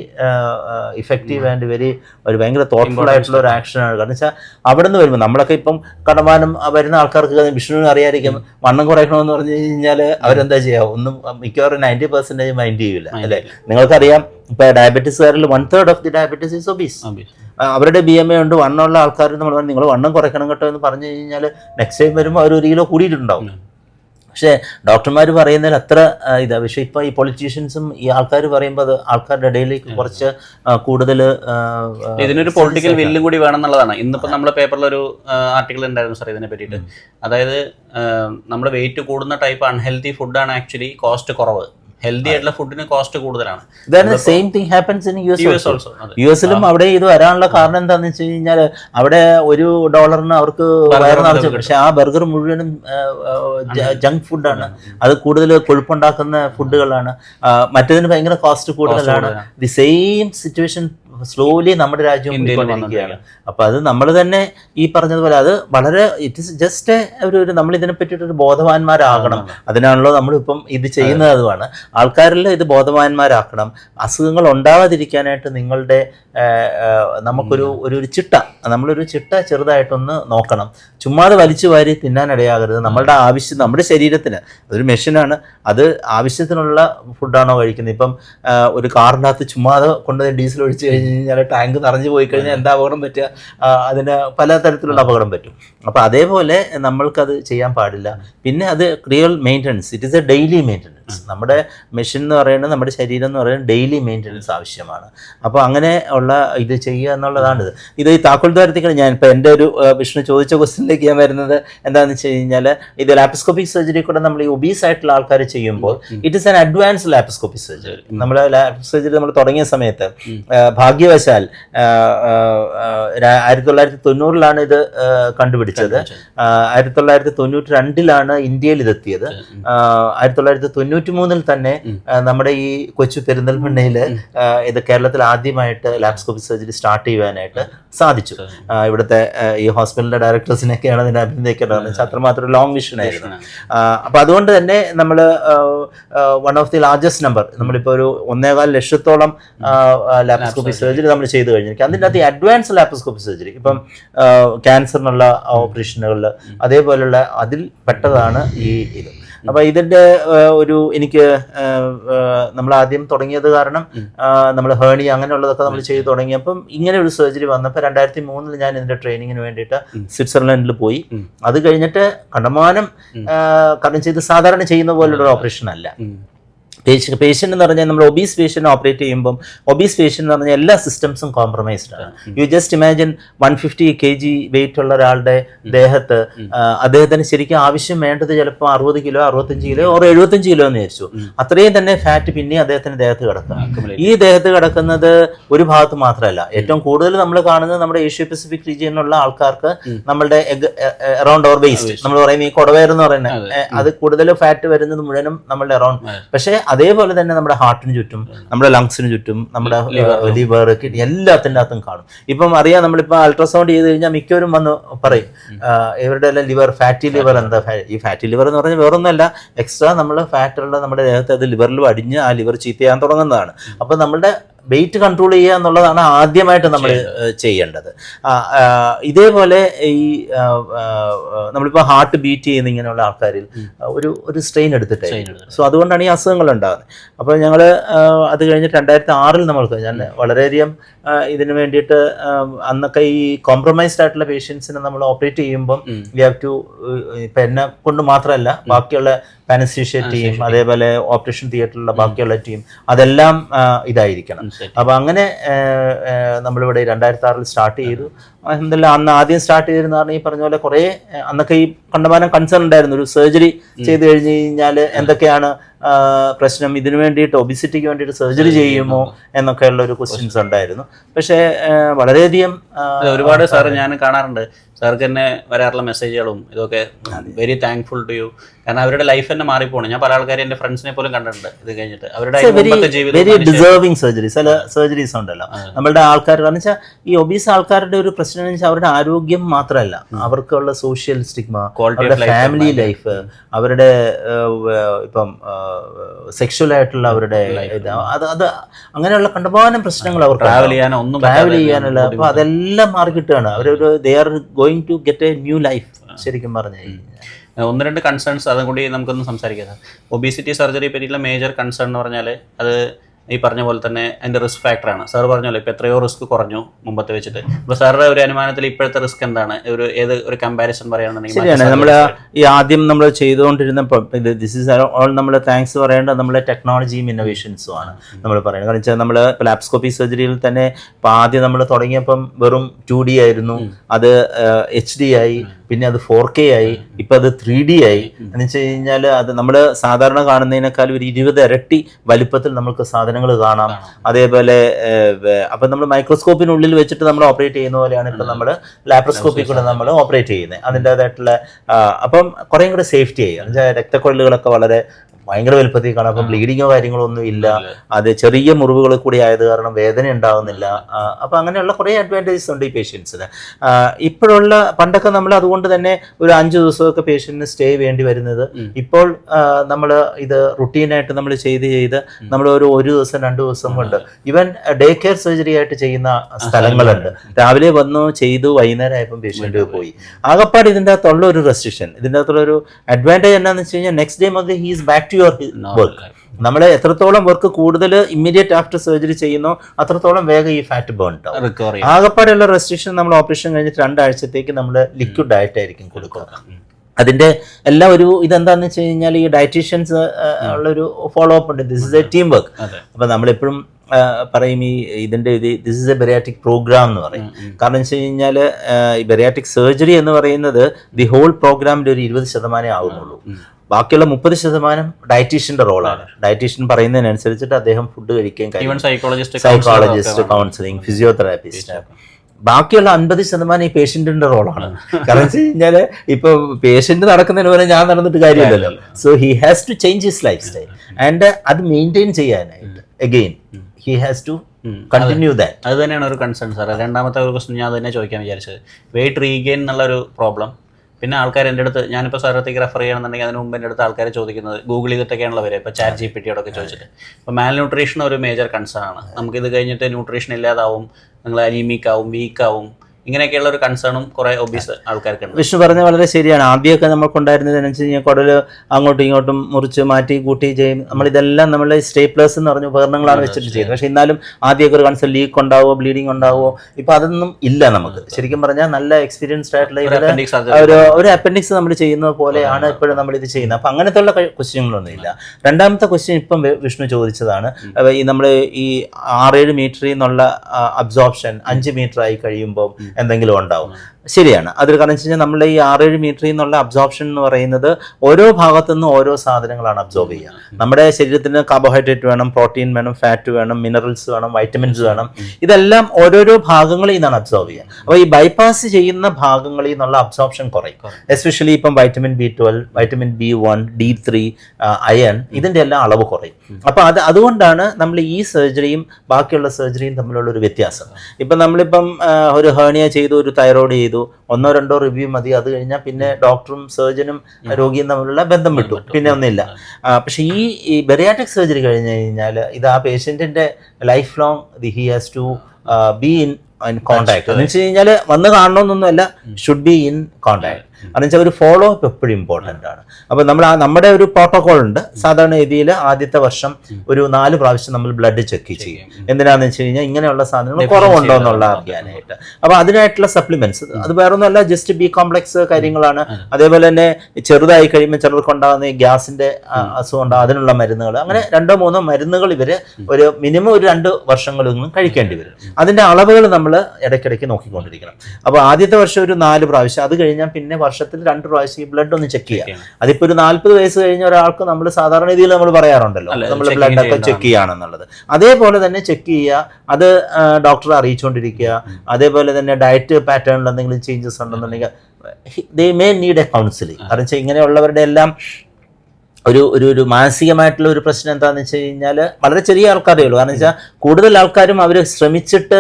effective and very ഒരു ഭയങ്കര തോട്ട്ഫുൾ ആയിട്ടുള്ള ഒരു ആക്ഷനാണ് കാരണം വെച്ചാൽ അവിടെ നിന്ന് വരുമ്പോൾ നമ്മളൊക്കെ ഇപ്പം കടമാനം വരുന്ന ആൾക്കാർക്ക് വിഷ്ണുവിന് അറിയാതിരിക്കും വണ്ണം കുറയ്ക്കണമെന്ന് പറഞ്ഞു കഴിഞ്ഞാൽ അവരെന്താ ചെയ്യുക ഒന്നും മിക്കവാറും നയന്റി പെർസെന്റേജ് മൈൻഡ് ചെയ്യില്ല അല്ലേ? നിങ്ങൾക്കറിയാം ഇപ്പോൾ ഡയബറ്റീസുകാരിൽ one third of the diabetes is obese അവരുടെ ബി എം എ ഉണ്ട് വണ്ണമുള്ള ആൾക്കാർ നമ്മൾ നിങ്ങൾ വണ്ണം കുറയ്ക്കണം കേട്ടോ എന്ന് പറഞ്ഞു കഴിഞ്ഞാൽ നെക്സ്റ്റ് ടൈം വരുമ്പോൾ അവർ ഒരു കിലോ കൂടിയിട്ടുണ്ടാവും. പക്ഷേ ഡോക്ടർമാർ പറയുന്നതിൽ അത്ര ഇതാ പക്ഷേ ഇപ്പോൾ ഈ പൊളിറ്റീഷ്യൻസും ഈ ആൾക്കാർ പറയുമ്പോൾ അത് ആൾക്കാരുടെ ഇടയിലേക്ക് കുറച്ച് കൂടുതൽ ഇതിനൊരു പൊളിറ്റിക്കൽ വില്ലും കൂടി വേണം എന്നുള്ളതാണ് ഇന്നിപ്പോൾ നമ്മുടെ പേപ്പറിൽ ഒരു ആർട്ടിക്കിൾ ഉണ്ടായിരുന്നു സാർ ഇതിനെ പറ്റിയിട്ട്. അതായത് നമ്മുടെ വെയിറ്റ് കൂടുന്ന ടൈപ്പ് അൺഹെൽത്തി ഫുഡാണ് ആക്ച്വലി കോസ്റ്റ് കുറവ്. ഹെൽത്തി ആയിട്ടുള്ള ഫുഡിന് കോസ്റ്റ് കൂടുതലാണ്. Same thing happens in U S also U എസിലും അവിടെ ഇത് വരാനുള്ള കാരണം എന്താണെന്ന് വെച്ച് കഴിഞ്ഞാൽ അവിടെ ഒരു ഡോളറിന് അവർക്ക് വയറ് നിറച്ചു പക്ഷെ ആ ബർഗർ മുഴുവനും ജങ്ക് ഫുഡാണ് അത്. കൂടുതൽ കൊഴുപ്പുണ്ടാക്കുന്ന ഫുഡുകളാണ് മറ്റേതിന് ഭയങ്കര കോസ്റ്റ് കൂടുതലാണ്. ദി സെയിം സിറ്റുവേഷൻ സ്ലോലി നമ്മുടെ രാജ്യം പോയിക്കൊണ്ടിരിക്കുകയാണ്. അപ്പൊ അത് നമ്മൾ തന്നെ ഈ പറഞ്ഞതുപോലെ അത് വളരെ ഇറ്റ് ഇസ് ജസ്റ്റ് ഒരു ഒരു നമ്മൾ ഇതിനെ പറ്റിയിട്ട് ഒരു ബോധവാന്മാരാകണം. അതിനാണല്ലോ നമ്മളിപ്പം ഇത് ചെയ്യുന്നത് അതുമാണ്. ആൾക്കാരിൽ ഇത് ബോധവാന്മാരാക്കണം. അസുഖങ്ങൾ ഉണ്ടാവാതിരിക്കാനായിട്ട് നിങ്ങളുടെ നമുക്കൊരു ഒരു ഒരു ചിട്ട നമ്മളൊരു ചിട്ട ചെറുതായിട്ടൊന്ന് നോക്കണം. ചുമ്മാതെ വലിച്ചു വാരി തിന്നാനിടയാകരുത് നമ്മളുടെ ആവശ്യം നമ്മുടെ ശരീരത്തിന്. അതൊരു മെഷീനാണ്. അത് ആവശ്യത്തിനുള്ള ഫുഡാണോ കഴിക്കുന്നത്? ഇപ്പം ഒരു കാറിനകത്ത് ചുമ്മാതെ കൊണ്ടുപോയി ഡീസൽ ഒഴിച്ച് കഴിഞ്ഞ് കഴിഞ്ഞാൽ ടാങ്ക് നിറഞ്ഞു പോയി കഴിഞ്ഞാൽ എന്താ അപകടം പറ്റുക? അതിന് പല തരത്തിലുള്ള അപകടം പറ്റും. അപ്പോൾ അതേപോലെ നമ്മൾക്കത് ചെയ്യാൻ പാടില്ല. പിന്നെ അത് real maintenance it is a daily maintenance നമ്മുടെ മെഷീൻ എന്ന് പറയുന്നത് നമ്മുടെ ശരീരം എന്ന് പറയുന്നത് ഡെയിലി മെയിന്റനൻസ് ആവശ്യമാണ്. അപ്പോൾ അങ്ങനെ ഉള്ള ഇത് ചെയ്യുക എന്നുള്ളതാണിത് ഇത്. ഈ താക്കോൽ ദ്വാരത്തേക്കാണ് ഞാൻ ഇപ്പോൾ എന്റെ ഒരു വിഷ്ണു ചോദിച്ച ക്വസ്റ്റിനിലേക്ക് ഞാൻ വരുന്നത് എന്താണെന്ന് വെച്ച് കഴിഞ്ഞാൽ ഇത് ലാപ്പിസ്കോപ്പിക് സർജറി കൂടെ നമ്മൾ ഈ ഒബീസ് ആയിട്ടുള്ള ആൾക്കാർ ചെയ്യുമ്പോൾ it is an advance laparoscopic surgery നമ്മൾ ലാപ്രോസ്കോപ്പിക് സർജറി നമ്മൾ തുടങ്ങിയ സമയത്ത് ഭാഗ്യവശാൽ ആയിരത്തി തൊള്ളായിരത്തി തൊണ്ണൂറിലാണ് ഇത് കണ്ടുപിടിച്ചത്. ആയിരത്തി തൊള്ളായിരത്തി തൊണ്ണൂറ്റി രണ്ടിലാണ് ഇന്ത്യയിൽ ഇതെത്തിയത്. ആയിരത്തി തൊള്ളായിരത്തി തൊണ്ണൂറ്റി മൂന്നിൽ തന്നെ നമ്മുടെ ഈ കൊച്ചു പെരിന്തൽമണ്ണയിൽ ഇത് കേരളത്തിൽ ആദ്യമായിട്ട് ലാപ്സ്കോപ്പി സർജറി സ്റ്റാർട്ട് ചെയ്യുവാനായിട്ട് സാധിച്ചു. ഇവിടുത്തെ ഈ ഹോസ്പിറ്റലിന്റെ ഡയറക്ടേഴ്സിനെയൊക്കെയാണ് അതിനെ അഭിനന്ദിക്കേണ്ടത് അത്രമാത്രം ലോങ് വിഷൻ ആയിരുന്നു. അപ്പൊ അതുകൊണ്ട് തന്നെ നമ്മൾ one of the largest number നമ്മളിപ്പോൾ ഒരു ഒന്നേകാൽ ലക്ഷത്തോളം ലാപ്സ്കോപ്പി സർജറി നമ്മൾ ചെയ്തു കഴിഞ്ഞിരിക്കും. അതിന്റെ അകത്ത് അഡ്വാൻസ് ലാപ്സ്കോപ്പി സർജറി ഇപ്പം ക്യാൻസറിനുള്ള ഓപ്പറേഷനുകളിൽ അതേപോലെയുള്ള അതിൽ പെട്ടതാണ് ഈ ഇത്. അപ്പോൾ ഇതിന്റെ ഒരു എനിക്ക് നമ്മൾ ആദ്യം തുടങ്ങിയത് കാരണം നമ്മൾ ഹേണി അങ്ങനെയുള്ളതൊക്കെ നമ്മൾ ചെയ്തു തുടങ്ങിയപ്പം ഇങ്ങനെ ഒരു സർജറി വന്നപ്പോൾ രണ്ടായിരത്തി മൂന്നിൽ ഞാൻ ഇതിന്റെ ട്രെയിനിങ്ങിന് വേണ്ടിയിട്ട് സ്വിറ്റ്സർലൻഡിൽ പോയി. അത് കഴിഞ്ഞിട്ട് കണ്ടമാനം കാരണം ചെയ്ത് സാധാരണ ചെയ്യുന്ന പോലുള്ള ഓപ്പറേഷൻ അല്ല. പേഷ്യന്റ് എന്ന് പറഞ്ഞാൽ നമ്മൾ ഒബീസ് പേഷ്യന്റ് ഓപ്പറേറ്റ് ചെയ്യുമ്പം ഒബീസ് പേഷ്യന്റ് എന്ന് പറഞ്ഞാൽ എല്ലാ സിസ്റ്റംസും കോംപ്രമൈസ്ഡ് ആണ്. You just imagine one fifty K G weight ഉള്ള ഒരാളുടെ ദേഹത്ത് അദ്ദേഹത്തിന് ശരിക്കും ആവശ്യം വേണ്ടത് ചിലപ്പോൾ അറുപത് കിലോ അറുപത്തഞ്ച് കിലോ ഓർ എഴുപത്തഞ്ച് കിലോ എന്ന് വിചാരിച്ചു. അത്രയും തന്നെ ഫാറ്റ് പിന്നെ അദ്ദേഹത്തിന് ദേഹത്ത് കിടക്കുക ഈ ദേഹത്ത് കിടക്കുന്നത് ഒരു ഭാഗത്ത് മാത്രമല്ല. ഏറ്റവും കൂടുതൽ നമ്മൾ കാണുന്നത് നമ്മുടെ ഏഷ്യ പസഫിക് റീജിയനിലുള്ള ആൾക്കാർക്ക് നമ്മളുടെ എറൗണ്ട് ഓർ വേസ്റ്റ് നമ്മൾ പറയുന്ന ഈ കൊടവയർ എന്ന് പറയുന്നത്. അത്. കൂടുതൽ ഫാറ്റ് വരുന്നത് മുഴുവനും നമ്മളുടെ എറൗണ്ട് പക്ഷേ അതേപോലെ തന്നെ നമ്മുടെ ഹാർട്ടിന് ചുറ്റും നമ്മുടെ ലങ്സിന് ചുറ്റും നമ്മുടെ ലിവർ കിഡ്നി എല്ലാത്തിന്റെ അകത്തും കാണും. ഇപ്പം അറിയാം നമ്മളിപ്പോൾ അൾട്രാസൗണ്ട് ചെയ്ത് കഴിഞ്ഞാൽ മിക്കവരും വന്ന് പറയും ഇവരുടെ എല്ലാം ലിവർ ഫാറ്റി ലിവർ എന്താ ഈ ഫാറ്റി ലിവർ എന്ന് പറഞ്ഞാൽ വേറൊന്നുമല്ല എക്സ്ട്രാ നമ്മൾ ഫാറ്റുള്ള നമ്മുടെ ദേഹത്ത് അത് ലിവറിൽ അടിഞ്ഞ് ആ ലിവർ ചീത്ത ചെയ്യാൻ തുടങ്ങുന്നതാണ് അപ്പോൾ നമ്മുടെ വെയിറ്റ് കൺട്രോൾ ചെയ്യുക എന്നുള്ളതാണ് ആദ്യമായിട്ട് നമ്മൾ ചെയ്യേണ്ടത്. ഇതേപോലെ ഈ നമ്മളിപ്പോൾ ഹാർട്ട് ബീറ്റ് ചെയ്യുന്ന ഇങ്ങനെയുള്ള ആൾക്കാരിൽ ഒരു ഒരു സ്ട്രെയിൻ എടുത്തിട്ട്. സോ അതുകൊണ്ടാണ് ഈ അസുഖങ്ങൾ ഉണ്ടാകുന്നത്. അപ്പോൾ ഞങ്ങൾ അത് കഴിഞ്ഞിട്ട് രണ്ടായിരത്തി ആറിൽ നമ്മൾക്ക് ഞാൻ വളരെയധികം ഇതിനു വേണ്ടിയിട്ട് അന്നൊക്കെ ഈ കോംപ്രമൈസ്ഡ് ആയിട്ടുള്ള പേഷ്യൻസിനെ നമ്മൾ ഓപ്പറേറ്റ് ചെയ്യുമ്പം വി ഹാവ് ടു ഇപ്പം എന്നെ കൊണ്ട് മാത്രമല്ല ബാക്കിയുള്ള പാനസ്തീഷ്യ ടീം അതേപോലെ ഓപ്പറേഷൻ തിയേറ്ററിലുള്ള ബാക്കിയുള്ള ടീം അതെല്ലാം ഇതായിരിക്കണം. അപ്പോൾ അങ്ങനെ നമ്മളിവിടെ രണ്ടായിരത്തി ആറിൽ സ്റ്റാർട്ട് ചെയ്തു എന്തെല്ലാം അന്ന് ആദ്യം സ്റ്റാർട്ട് ചെയ്തിരുന്ന പറഞ്ഞാൽ ഈ പറഞ്ഞ പോലെ കുറേ അന്നൊക്കെ ഈ കണ്ടമാനം കൺസേൺ ഉണ്ടായിരുന്നു. ഒരു സർജറി ചെയ്ത് കഴിഞ്ഞ് കഴിഞ്ഞാൽ എന്തൊക്കെയാണ് പ്രശ്നം? ഇതിനു വേണ്ടിയിട്ട് ഒബിസിറ്റിക്ക് വേണ്ടിയിട്ട് സർജറി ചെയ്യുമോ എന്നൊക്കെയുള്ള ഒരു ക്വസ്റ്റ്യൻസ് ഉണ്ടായിരുന്നു. പക്ഷേ വളരെയധികം ഒരുപാട് സാർ ഞാൻ കാണാറുണ്ട്. സാർക്ക് തന്നെ വരാറുള്ള മെസ്സേജുകളും ഇതൊക്കെ വെരി താങ്ക്ഫുൾ ടു യു കാരണം അവരുടെ ലൈഫ് തന്നെ മാറിപ്പോണം. ഞാൻ പല ആൾക്കാരും എന്റെ ഫ്രണ്ട്സിനെ പോലും കണ്ടിട്ടുണ്ട് ഇത് കഴിഞ്ഞിട്ട്. അവരുടെ വെരി ഡിസേർവിങ് സർജറി ചില സർജറീസ് ഉണ്ടല്ലോ. നമ്മളുടെ ആൾക്കാർ കാരണം വെച്ചാൽ ഈ ഒബീസ് ആൾക്കാരുടെ ഒരു പ്രശ്നം വെച്ചാൽ അവരുടെ ആരോഗ്യം മാത്രമല്ല. അവർക്കുള്ള സോഷ്യൽ സ്റ്റിഗ്മ അവരുടെ ഫാമിലി ലൈഫ് അവരുടെ ഇപ്പം സെക്ഷൽ ആയിട്ടുള്ള അവരുടെ ഇത് അത് അത് അങ്ങനെയുള്ള കണ്ടമാനം പ്രശ്നങ്ങൾ അവർ ട്രാവൽ ചെയ്യാനൊന്നും ട്രാവൽ ചെയ്യാനുള്ള അപ്പൊ അതെല്ലാം മാറി കിട്ടുകയാണ് അവരൊരു they are going to get a new life ശരിക്കും പറഞ്ഞു. ഒന്ന് രണ്ട് കൺസേൺസ് അതും കൂടി നമുക്കൊന്ന് സംസാരിക്കാം. ഒബീസിറ്റി സർജറി പറ്റിയുള്ള മേജർ കൺസേൺ എന്ന് പറഞ്ഞാൽ അത് ഈ പറഞ്ഞ പോലെ തന്നെ അതിന്റെ റിസ്ക് ഫാക്ടറാണ് സാർ പറഞ്ഞല്ലോ ഇപ്പോൾ എത്രയോ റിസ്ക് കുറഞ്ഞു മുമ്പത്തെ വെച്ചിട്ട്. അപ്പോൾ സാറുടെ ഒരു അനുമാനത്തിൽ ഇപ്പോഴത്തെ റിസ്ക് എന്താണ്? ഒരു ഏത് ഒരു കമ്പാരിസൺ പറയുകയാണെന്നുണ്ടെങ്കിൽ ശരിയാണ്. നമ്മൾ ഈ ആദ്യം നമ്മൾ ചെയ്തുകൊണ്ടിരുന്നപ്പോൾ ഇത് ദിസ് ഇസ് ഓൾ നമ്മൾ താങ്ക്സ് പറയേണ്ട നമ്മളെ ടെക്നോളജിയും ഇന്നോവേഷൻസും ആണ് നമ്മൾ പറയുന്നത്. കാരണം വെച്ചാൽ നമ്മൾ ലാപ്സ്കോപ്പി സർജറിയിൽ തന്നെ ഇപ്പം ആദ്യം നമ്മൾ തുടങ്ങിയപ്പം വെറും ടു ഡി ആയിരുന്നു. അത് എച്ച് ഡി ആയി. പിന്നെ അത് ഫോർ കെ ആയി ഇപ്പം അത് ത്രീ ഡി ആയി. എന്ന് വെച്ച് കഴിഞ്ഞാൽ അത് നമ്മൾ സാധാരണ കാണുന്നതിനേക്കാൾ ഒരു ഇരുപത് ഇരട്ടി വലുപ്പത്തിൽ നമുക്ക് സാധനങ്ങൾ കാണാം. അതേപോലെ അപ്പൊ നമ്മൾ മൈക്രോസ്കോപ്പിനുള്ളിൽ വെച്ചിട്ട് നമ്മൾ ഓപ്പറേറ്റ് ചെയ്യുന്ന പോലെയാണ് ഇപ്പം നമ്മൾ ലാപ്രോസ്കോപ്പിൽ കൂടെ നമ്മൾ ഓപ്പറേറ്റ് ചെയ്യുന്നത്. അതിന്റെതായിട്ടുള്ള അപ്പം കുറേ കൂടെ സേഫ്റ്റി ആയി. എന്ന് വെച്ചാൽ രക്തക്കൊഴലുകളൊക്കെ വളരെ ഭയങ്കര വലുപ്പത്തിൽ കാണാം അപ്പം ബ്ലീഡിങ്ങോ കാര്യങ്ങളോ ഒന്നും ഇല്ല. അത് ചെറിയ മുറിവുകൾ കൂടി ആയത് കാരണം വേദന ഉണ്ടാകുന്നില്ല അപ്പം അങ്ങനെയുള്ള കുറേ അഡ്വാന്റേജസ് ഉണ്ട് ഈ പേഷ്യൻസിന് ഇപ്പോഴുള്ള പണ്ടൊക്കെ നമ്മൾ അതുകൊണ്ട് തന്നെ ഒരു അഞ്ച് ദിവസമൊക്കെ പേഷ്യന്റിന് സ്റ്റേ വേണ്ടി വരുന്നത്. ഇപ്പോൾ നമ്മൾ ഇത് റുട്ടീനായിട്ട് നമ്മൾ ചെയ്ത് ചെയ്ത് നമ്മൾ ഒരു ഒരു ദിവസം രണ്ട് ദിവസം കൊണ്ട് ഇവൻ ഡേ കെയർ സർജറി ആയിട്ട് ചെയ്യുന്ന സ്ഥലങ്ങളുണ്ട്. രാവിലെ വന്നു ചെയ്തു വൈകുന്നേരം ആയപ്പോൾ പേഷ്യന്റ് പോയി ആകപ്പാട് ഇതിന്റെ അകത്തുള്ള ഒരു റെസ്ട്രിക്ഷൻ ഇതിന്റെ അകത്തുള്ള ഒരു അഡ്വാന്റേജ് എന്നാന്ന് വെച്ച് കഴിഞ്ഞാൽ നെക്സ്റ്റ് ഡേ മുതൽ he's back to your work നമ്മൾ എത്രത്തോളം വർക്ക് കൂടുതൽ ഇമ്മീഡിയറ്റ് ആഫ്റ്റർ സർജറി ചെയ്യുന്നോ അത്രത്തോളം വേഗം ഈ ഫാറ്റ് ബേൺ ഉണ്ടാവും ആകപ്പാടെയുള്ള റെസ്ട്രിക്ഷൻ നമ്മൾ ഓപ്പറേഷൻ കഴിഞ്ഞിട്ട് രണ്ടാഴ്ചത്തേക്ക് നമ്മൾ ലിക്വിഡ് ഡയറ്റ് ആയിരിക്കും കൊടുക്കുക. അതിന്റെ എല്ലാം ഒരു ഇതെന്താന്ന് വെച്ച് കഴിഞ്ഞാൽ ഈ ഡയറ്റീഷ്യൻസ് ഉള്ളൊരു ഫോളോ അപ്പ് ഉണ്ട് this is a team work. അപ്പൊ നമ്മളെപ്പോഴും പറയും ഈ ഇതിന്റെ ഇത് this is a bariatric program എന്ന് പറയും. കാരണം വെച്ച് കഴിഞ്ഞാൽ ഈ ബെറിയാറ്റിക് സർജറി എന്ന് പറയുന്നത് ദി ഹോൾ പ്രോഗ്രാമിന്റെ ഒരു ഇരുപത് ശതമാനമേ ആവുന്നുള്ളൂ. ബാക്കിയുള്ള മുപ്പത് ശതമാനം ഡയറ്റീഷ്യന്റെ റോളാണ് ഡയറ്റീഷ്യൻ പറയുന്നതിനനുസരിച്ചിട്ട് അദ്ദേഹം ഫുഡ് കഴിക്കുകയും സൈക്കോളജിസ്റ്റ് സൈക്കോളജിസ്റ്റ് കൗൺസിലിംഗ് ഫിസിയോതെറാപ്പിസ്റ്റ് ബാക്കിയുള്ള അൻപത് ശതമാനം ഈ പേഷ്യന്റിന്റെ റോളാണ് കാരണം വെച്ച് കഴിഞ്ഞാൽ ഇപ്പൊ പേഷ്യന്റ് നടക്കുന്നതിന് പോലെ ഞാൻ നടന്നിട്ട് കാര്യമില്ലല്ലോ. So he has to change his lifestyle and അത് മെയിന്റെയിൻ ചെയ്യാനായിട്ട്. Again he has to continue that അത് തന്നെയാണ് ഒരു കൺസേൺ സാർ രണ്ടാമത്തെ ഒരു ക്വസ്റ്റൻ ഞാൻ തന്നെ ചോദിക്കാൻ വിചാരിച്ചത്. വെയിറ്റ് റീഗെയിൻ എന്നുള്ള ഒരു പ്രോബ്ലം പിന്നെ ആൾക്കാർ എന്റെ അടുത്ത് ഞാനിപ്പോൾ സാറത്തേക്ക് റെഫർ ചെയ്യണമെന്നുണ്ടെങ്കിൽ അതിന് മുമ്പ് എന്റെ അടുത്ത് ആൾക്കാർ ചോദിക്കുന്നത് ഗൂഗിൾ ചെയ്തിട്ടൊക്കെയാണല്ലോ വരെ ഇപ്പോൾ ചാറ്റ് ജി പി ടിയോടൊക്കെ ചോദിച്ചിട്ട്. അപ്പോൾ മാൽ ന്യൂട്രീഷൻ ഒരു മേജർ കൺസേൺ ആണ്. നമുക്കിത് കഴിഞ്ഞിട്ട് ന്യൂട്രീഷൻ ഇല്ലാതാവും നിങ്ങൾ അനീമിക് ആവും വീക്ക് ആവും. ഇങ്ങനെയൊക്കെയുള്ള ഒരു കൺസേണും കുറെ ഒബീസ് ആൾക്കാർക്ക് വിഷ്ണു പറഞ്ഞ വളരെ ശരിയാണ്. ആദ്യമൊക്കെ നമുക്കുണ്ടായിരുന്നത് വെച്ച് കഴിഞ്ഞാൽ കുടൽ അങ്ങോട്ടും ഇങ്ങോട്ടും മുറിച്ച് മാറ്റി കൂട്ടി ചെയ്യും. നമ്മൾ ഇതെല്ലാം നമ്മൾ സ്റ്റേപ്ലേഴ്സ് എന്ന് പറഞ്ഞ ഉപകരണങ്ങളാണ് വെച്ചിട്ട് ചെയ്യുന്നത് പക്ഷെ എന്നാലും ആദ്യമൊക്കെ ഒരു കൺസേൺ ലീക്ക് ഉണ്ടാവോ ബ്ലീഡിങ് ഉണ്ടാവോ ഇപ്പൊ അതൊന്നും ഇല്ല നമുക്ക്. ശരിക്കും പറഞ്ഞാൽ നല്ല എക്സ്പീരിയൻസ്ഡ് ആയിട്ടുള്ള ഒരു ഒരു അപ്പൻഡിക്സ് നമ്മൾ ചെയ്യുന്ന പോലെയാണ് ഇപ്പോഴും നമ്മൾ ഇത് ചെയ്യുന്നത്. അപ്പൊ അങ്ങനത്തെ ഉള്ള ക്വസ്റ്റ്യങ്ങളൊന്നും ഇല്ല രണ്ടാമത്തെ ക്വസ്റ്റ്യൻ ഇപ്പം വിഷ്ണു ചോദിച്ചതാണ്. ഈ നമ്മൾ ഈ ആറേഴ് മീറ്ററിൽ നിന്നുള്ള അബ്സോർപ്ഷൻ അഞ്ച് മീറ്റർ ആയി കഴിയുമ്പോൾ എന്തെങ്കിലും ഉണ്ടാവും. ശരിയാണ്. അതൊരു കാരണം വെച്ച് കഴിഞ്ഞാൽ നമ്മുടെ ഈ ആറേഴ് മീറ്ററിൽ നിന്നുള്ള അബ്സോർപ്ഷൻ എന്ന് പറയുന്നത് ഓരോ ഭാഗത്തു നിന്നും ഓരോ സാധനങ്ങളാണ് അബ്സോർബ് ചെയ്യുക. നമ്മുടെ ശരീരത്തിന് കാർബോഹൈഡ്രേറ്റ് വേണം പ്രോട്ടീൻ വേണം ഫാറ്റ് വേണം മിനറൽസ് വേണം വൈറ്റമിൻസ് വേണം. ഇതെല്ലാം ഓരോരോ ഭാഗങ്ങളിൽ നിന്നാണ് അബ്സോർബ് ചെയ്യുക. അപ്പോൾ ഈ ബൈപ്പാസ് ചെയ്യുന്ന ഭാഗങ്ങളിൽ നിന്നുള്ള അബ്സോർപ്ഷൻ കുറയും. എസ്പെഷ്യലി ഇപ്പം vitamin B twelve vitamin B one D three iron ഇതിന്റെ എല്ലാം അളവ് കുറയും. അപ്പോൾ അത് അതുകൊണ്ടാണ് നമ്മൾ ഈ സർജറിയും ബാക്കിയുള്ള സർജറിയും തമ്മിലുള്ള ഒരു വ്യത്യാസം. ഇപ്പം നമ്മളിപ്പം ഒരു ഹേണിയ ചെയ്തു ഒരു തൈറോയ്ഡ് ചെയ്തു ഒന്നോ രണ്ടോ റിവ്യൂ മതി. അത് കഴിഞ്ഞാൽ പിന്നെ ഡോക്ടറും സർജനും രോഗിയും തമ്മിലുള്ള ബന്ധം വിട്ടു. പിന്നെ ഒന്നുമില്ല. പക്ഷെ ഈ ഈ ബെറിയാട്രിക് സർജറി കഴിഞ്ഞു കഴിഞ്ഞാൽ ഇത് ആ പേഷ്യന്റിന്റെ lifelong the he has to be in in contact എന്ന് വെച്ച് കഴിഞ്ഞാൽ വന്ന് കാണണമെന്നൊന്നുമല്ല ഷുഡ് ബി ഇൻ കോണ്ടാക്ട് വെച്ചാൽ ഒരു ഫോളോ അപ്പ് എപ്പോഴും ഇമ്പോർട്ടന്റ് ആണ്. അപ്പോൾ നമ്മൾ ആ നമ്മുടെ ഒരു പ്രോട്ടോകോൾ ഉണ്ട്. സാധാരണ രീതിയിൽ ആദ്യത്തെ വർഷം ഒരു നാല് പ്രാവശ്യം നമ്മൾ ബ്ലഡ് ചെക്ക് ചെയ്യും. എന്തിനാന്ന് വെച്ച് കഴിഞ്ഞാൽ ഇങ്ങനെയുള്ള സാധനങ്ങൾ കുറവുണ്ടോ എന്നുള്ള അറിയാനായിട്ട്. അപ്പോൾ അതിനായിട്ടുള്ള സപ്ലിമെന്റ്സ് അത് വേറൊന്നുമല്ല ജസ്റ്റ് ബി കോംപ്ലക്സ് കാര്യങ്ങളാണ്. അതേപോലെ തന്നെ ചെറുതായി കഴിയുമ്പോൾ ചിലർക്ക് ഉണ്ടാകുന്ന ഈ ഗ്യാസിന്റെ അസുഖം ഉണ്ടാകും അതിനുള്ള മരുന്നുകൾ അങ്ങനെ രണ്ടോ മൂന്നോ മരുന്നുകൾ ഇവർ ഒരു മിനിമം ഒരു രണ്ട് വർഷങ്ങളൊന്നും കഴിക്കേണ്ടി വരും. അതിന്റെ അളവുകൾ നമ്മൾ നമ്മൾ ഇടയ്ക്കിടയ്ക്ക് നോക്കിക്കൊണ്ടിരിക്കണം. അപ്പോൾ ആദ്യത്തെ വർഷം ഒരു നാല് പ്രാവശ്യം. അത് കഴിഞ്ഞാൽ പിന്നെ വർഷത്തിൽ രണ്ട് പ്രാവശ്യം ഈ ബ്ലഡ് ഒന്ന് ചെക്ക് ചെയ്യാം അതിപ്പോ ഒരു നാല്പത് വയസ്സ് കഴിഞ്ഞ ഒരാൾക്ക് നമ്മൾ സാധാരണ രീതിയിൽ നമ്മൾ പറയാറുണ്ടല്ലോ. നമ്മൾ ബ്ലഡ് ഒക്കെ ചെക്ക് ചെയ്യുകയാണെന്നുള്ളത്. അതേപോലെ തന്നെ ചെക്ക് ചെയ്യുക. അത് ഡോക്ടറെ അറിയിച്ചുകൊണ്ടിരിക്കുക അതേപോലെ തന്നെ ഡയറ്റ് പാറ്റേണിൽ എന്തെങ്കിലും ചേഞ്ചസ് ഉണ്ടെന്നുണ്ടെങ്കിൽ they may need a counselling കാരണം വെച്ചാൽ ഇങ്ങനെയുള്ളവരുടെ എല്ലാം ഒരു ഒരു ഒരു മാനസികമായിട്ടുള്ള ഒരു പ്രശ്നം എന്താണെന്ന് വെച്ച് കഴിഞ്ഞാൽ വളരെ ചെറിയ ആൾക്കാരേ ഉള്ളൂ. കാരണം വെച്ചാൽ കൂടുതൽ ആൾക്കാരും അവർ ശ്രമിച്ചിട്ട്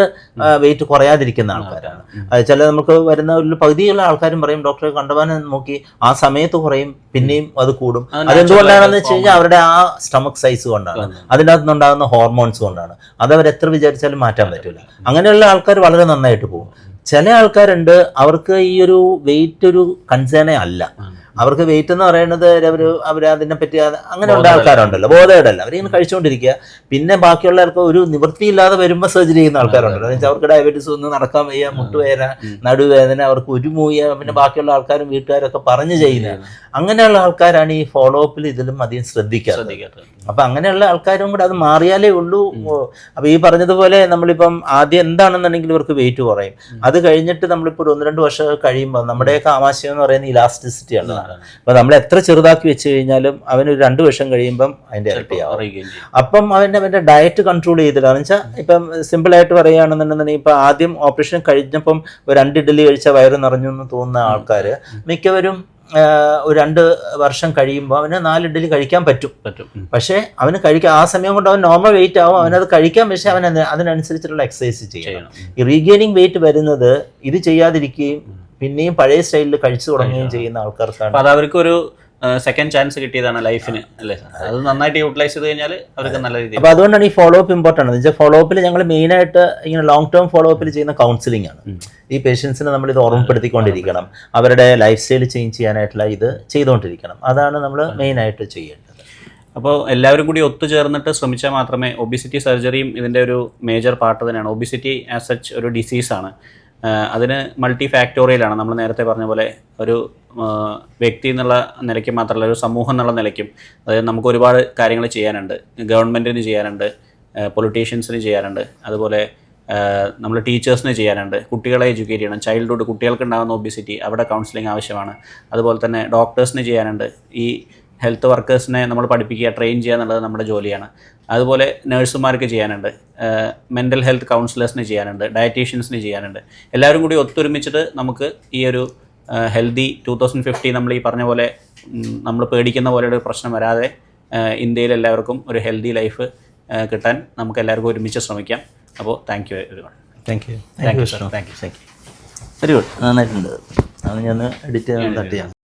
വെയിറ്റ് കുറയാതിരിക്കുന്ന ആൾക്കാരാണ്. ചില നമുക്ക് വരുന്ന ഒരു പകുതിയുള്ള ആൾക്കാരും പറയും ഡോക്ടറെ കണ്ടവാനം നോക്കി ആ സമയത്ത് കുറയും പിന്നെയും അത് കൂടും. അത് അതെന്തുകൊണ്ടാണെന്ന് വെച്ച് കഴിഞ്ഞാൽ അവരുടെ ആ സ്റ്റമക് സൈസ് കൊണ്ടാണ്. അതിനകത്ത് നിന്നുണ്ടാകുന്ന ഹോർമോൺസ് കൊണ്ടാണ്. അത് അവർ എത്ര വിചാരിച്ചാലും മാറ്റാൻ പറ്റില്ല അങ്ങനെയുള്ള ആൾക്കാർ വളരെ നന്നായിട്ട് പോകും. ചില ആൾക്കാരുണ്ട് അവർക്ക് ഈ ഒരു വെയിറ്റ് ഒരു കൺസേണേ അല്ല. അവർക്ക് വെയിറ്റ് എന്ന് പറയുന്നത് അവർ അവർ അതിനെ പറ്റി അത് അങ്ങനെയുള്ള ആൾക്കാരുണ്ടല്ലോ ബോധേടല്ല. അവരിങ്ങനെ കഴിച്ചുകൊണ്ടിരിക്കുക. പിന്നെ ബാക്കിയുള്ളവർക്ക് ഒരു നിവൃത്തിയില്ലാതെ വരുമ്പോൾ സർജറി ചെയ്യുന്ന ആൾക്കാരുണ്ടല്ലോ വെച്ചാൽ അവർക്ക് ഡയബറ്റീസ് ഒന്നും നടക്കാൻ വയ്യ മുട്ടുവേദന നടുവേദന അവർക്ക് ഒരു മൂയ പിന്നെ ബാക്കിയുള്ള ആൾക്കാരും വീട്ടുകാരൊക്കെ പറഞ്ഞു ചെയ്യുന്നത്. അങ്ങനെയുള്ള ആൾക്കാരാണ് ഈ ഫോളോ അപ്പിൽ ഇതിലും അധികം ശ്രദ്ധിക്കാറ് അപ്പൊ അങ്ങനെയുള്ള ആൾക്കാരും കൂടെ അത് മാറിയാലേ ഉള്ളൂ. അപ്പോൾ അപ്പൊ ഈ പറഞ്ഞതുപോലെ നമ്മളിപ്പം ആദ്യം എന്താണെന്നുണ്ടെങ്കിൽ ഇവർക്ക് വെയിറ്റ് കുറയും. അത് കഴിഞ്ഞിട്ട് നമ്മളിപ്പോൾ ഒരു ഒന്ന് രണ്ട് വർഷം കഴിയുമ്പോൾ നമ്മുടെയൊക്കെ ആമാശയം എന്ന് പറയുന്നത് ഇലാസ്റ്റിസിറ്റി ഉള്ളതാണ്. അപ്പൊ നമ്മൾ എത്ര ചെറുതാക്കി വെച്ച് കഴിഞ്ഞാലും അവനൊരു രണ്ട് വർഷം കഴിയുമ്പം അതിന്റെ ഇരട്ടിയാവും. അപ്പം അവന്റെ അവന്റെ ഡയറ്റ് കൺട്രോൾ ചെയ്തില്ല എന്ന് വെച്ചാൽ ഇപ്പം സിമ്പിൾ ആയിട്ട് പറയുകയാണെന്നുണ്ടെന്നുണ്ടെങ്കിൽ ഇപ്പൊ ആദ്യം ഓപ്പറേഷൻ കഴിഞ്ഞപ്പം ഒരു രണ്ട് ഇഡ്ഡലി കഴിച്ച വയറ് നിറഞ്ഞു എന്ന് തോന്നുന്ന ആൾക്കാര് മിക്കവരും ഒരു രണ്ട് വർഷം കഴിയുമ്പോൾ അവന് നാല് ഇഡ്ഡലി കഴിക്കാൻ പറ്റും. പറ്റും. പക്ഷേ അവന് കഴിക്കാൻ ആ സമയം കൊണ്ട് അവൻ നോർമൽ വെയിറ്റ് ആവും. അവനത് കഴിക്കാൻ പക്ഷേ അവൻ അത് അതിനനുസരിച്ചിട്ടുള്ള എക്സസൈസ് ചെയ്യണം. ഈ റീഗെയിനിങ് വെയിറ്റ് വരുന്നത് ഇത് ചെയ്യാതിരിക്കുകയും പിന്നെയും പഴയ സ്റ്റൈലിൽ കഴിച്ചു തുടങ്ങുകയും ചെയ്യുന്ന ആൾക്കാർക്കാണ് അത് അവർക്ക് ഒരു സെക്കൻഡ് ചാൻസ് കിട്ടിയതാണ് ലൈഫിന് അല്ലേ? അത് നന്നായിട്ട് യൂട്ടിലൈസ് ചെയ്ത് കഴിഞ്ഞാൽ അവർക്ക് നല്ല രീതിയിൽ അപ്പൊ അതുകൊണ്ടാണ് ഈ ഫോളോ അപ്പ് ഇമ്പോർട്ടന്റ് എന്ന് വെച്ചാൽ ഫോളോ അപ്പിൽ ഞങ്ങൾ മെയിൻ ആയിട്ട് ഇങ്ങനെ ലോങ് ടേം ഫോളോ അപ്പിൽ ചെയ്യുന്ന കൗൺസിലിംഗ് ആണ്. ഈ പേഷ്യൻസിനെ നമ്മൾ ഇത് ഓർമ്മപ്പെടുത്തിക്കൊണ്ടിരിക്കണം. അവരുടെ ലൈഫ് സ്റ്റൈൽ ചേഞ്ച് ചെയ്യാനായിട്ടുള്ള ഇത് ചെയ്തുകൊണ്ടിരിക്കണം. അതാണ് നമ്മൾ മെയിൻ ആയിട്ട് ചെയ്യേണ്ടത്. അപ്പോൾ എല്ലാവരും കൂടി ഒത്തുചേർന്നിട്ട് ശ്രമിച്ചാൽ മാത്രമേ ഒബിസിറ്റി സർജറിയും ഇതിന്റെ ഒരു മേജർ പാർട്ട് തന്നെയാണ്. ഒബിസിറ്റി ആസ് സച്ച് ഒരു ഡിസീസാണ് അതിന് മൾട്ടി ഫാക്ടോറിയലാണ് നമ്മൾ നേരത്തെ പറഞ്ഞ പോലെ ഒരു വ്യക്തി എന്നുള്ള നിലയ്ക്ക് മാത്രമല്ല ഒരു സമൂഹം എന്നുള്ള നിലയ്ക്കും അതായത് നമുക്ക് ഒരുപാട് കാര്യങ്ങൾ ചെയ്യാനുണ്ട്. ഗവൺമെന്റിന് ചെയ്യാനുണ്ട് പൊളിറ്റീഷ്യൻസിന് ചെയ്യാനുണ്ട് അതുപോലെ നമ്മൾ ടീച്ചേഴ്സിന് ചെയ്യാനുണ്ട്. കുട്ടികളെ എഡ്യൂക്കേറ്റ് ചെയ്യണം. ചൈൽഡ്ഹുഡ് കുട്ടികൾക്ക് ഉണ്ടാകുന്ന ഒബിസിറ്റി അവിടെ കൗൺസിലിംഗ് ആവശ്യമാണ്. അതുപോലെ തന്നെ ഡോക്ടേഴ്സിന് ചെയ്യാനുണ്ട്. ഈ ഹെൽത്ത് വർക്കേഴ്സിനെ നമ്മൾ പഠിപ്പിക്കുക ട്രെയിൻ ചെയ്യുക എന്നുള്ളത് നമ്മുടെ ജോലിയാണ്. അതുപോലെ നഴ്സുമാർക്ക് ചെയ്യാനുണ്ട് മെന്റൽ ഹെൽത്ത് കൗൺസിലേഴ്സിന് ചെയ്യാനുണ്ട് ഡയറ്റീഷ്യൻസിന് ചെയ്യാനുണ്ട്. എല്ലാവരും കൂടി ഒത്തൊരുമിച്ചിട്ട് നമുക്ക് ഈ ഒരു ഹെൽത്തി ടു തൗസൻഡ് ഫിഫ്റ്റി നമ്മൾ ഈ പറഞ്ഞ പോലെ നമ്മൾ പേടിക്കുന്ന പോലെ ഒരു പ്രശ്നം വരാതെ ഇന്ത്യയിൽ എല്ലാവർക്കും ഒരു ഹെൽത്തി ലൈഫ് കിട്ടാൻ നമുക്ക് എല്ലാവർക്കും ഒരുമിച്ച് ശ്രമിക്കാം. അപ്പോൾ thank you very much thank you thank you sir thank you very good നന്നായിട്ടുണ്ട്. അത് ഞാൻ എഡിറ്റ് ചെയ്യാൻ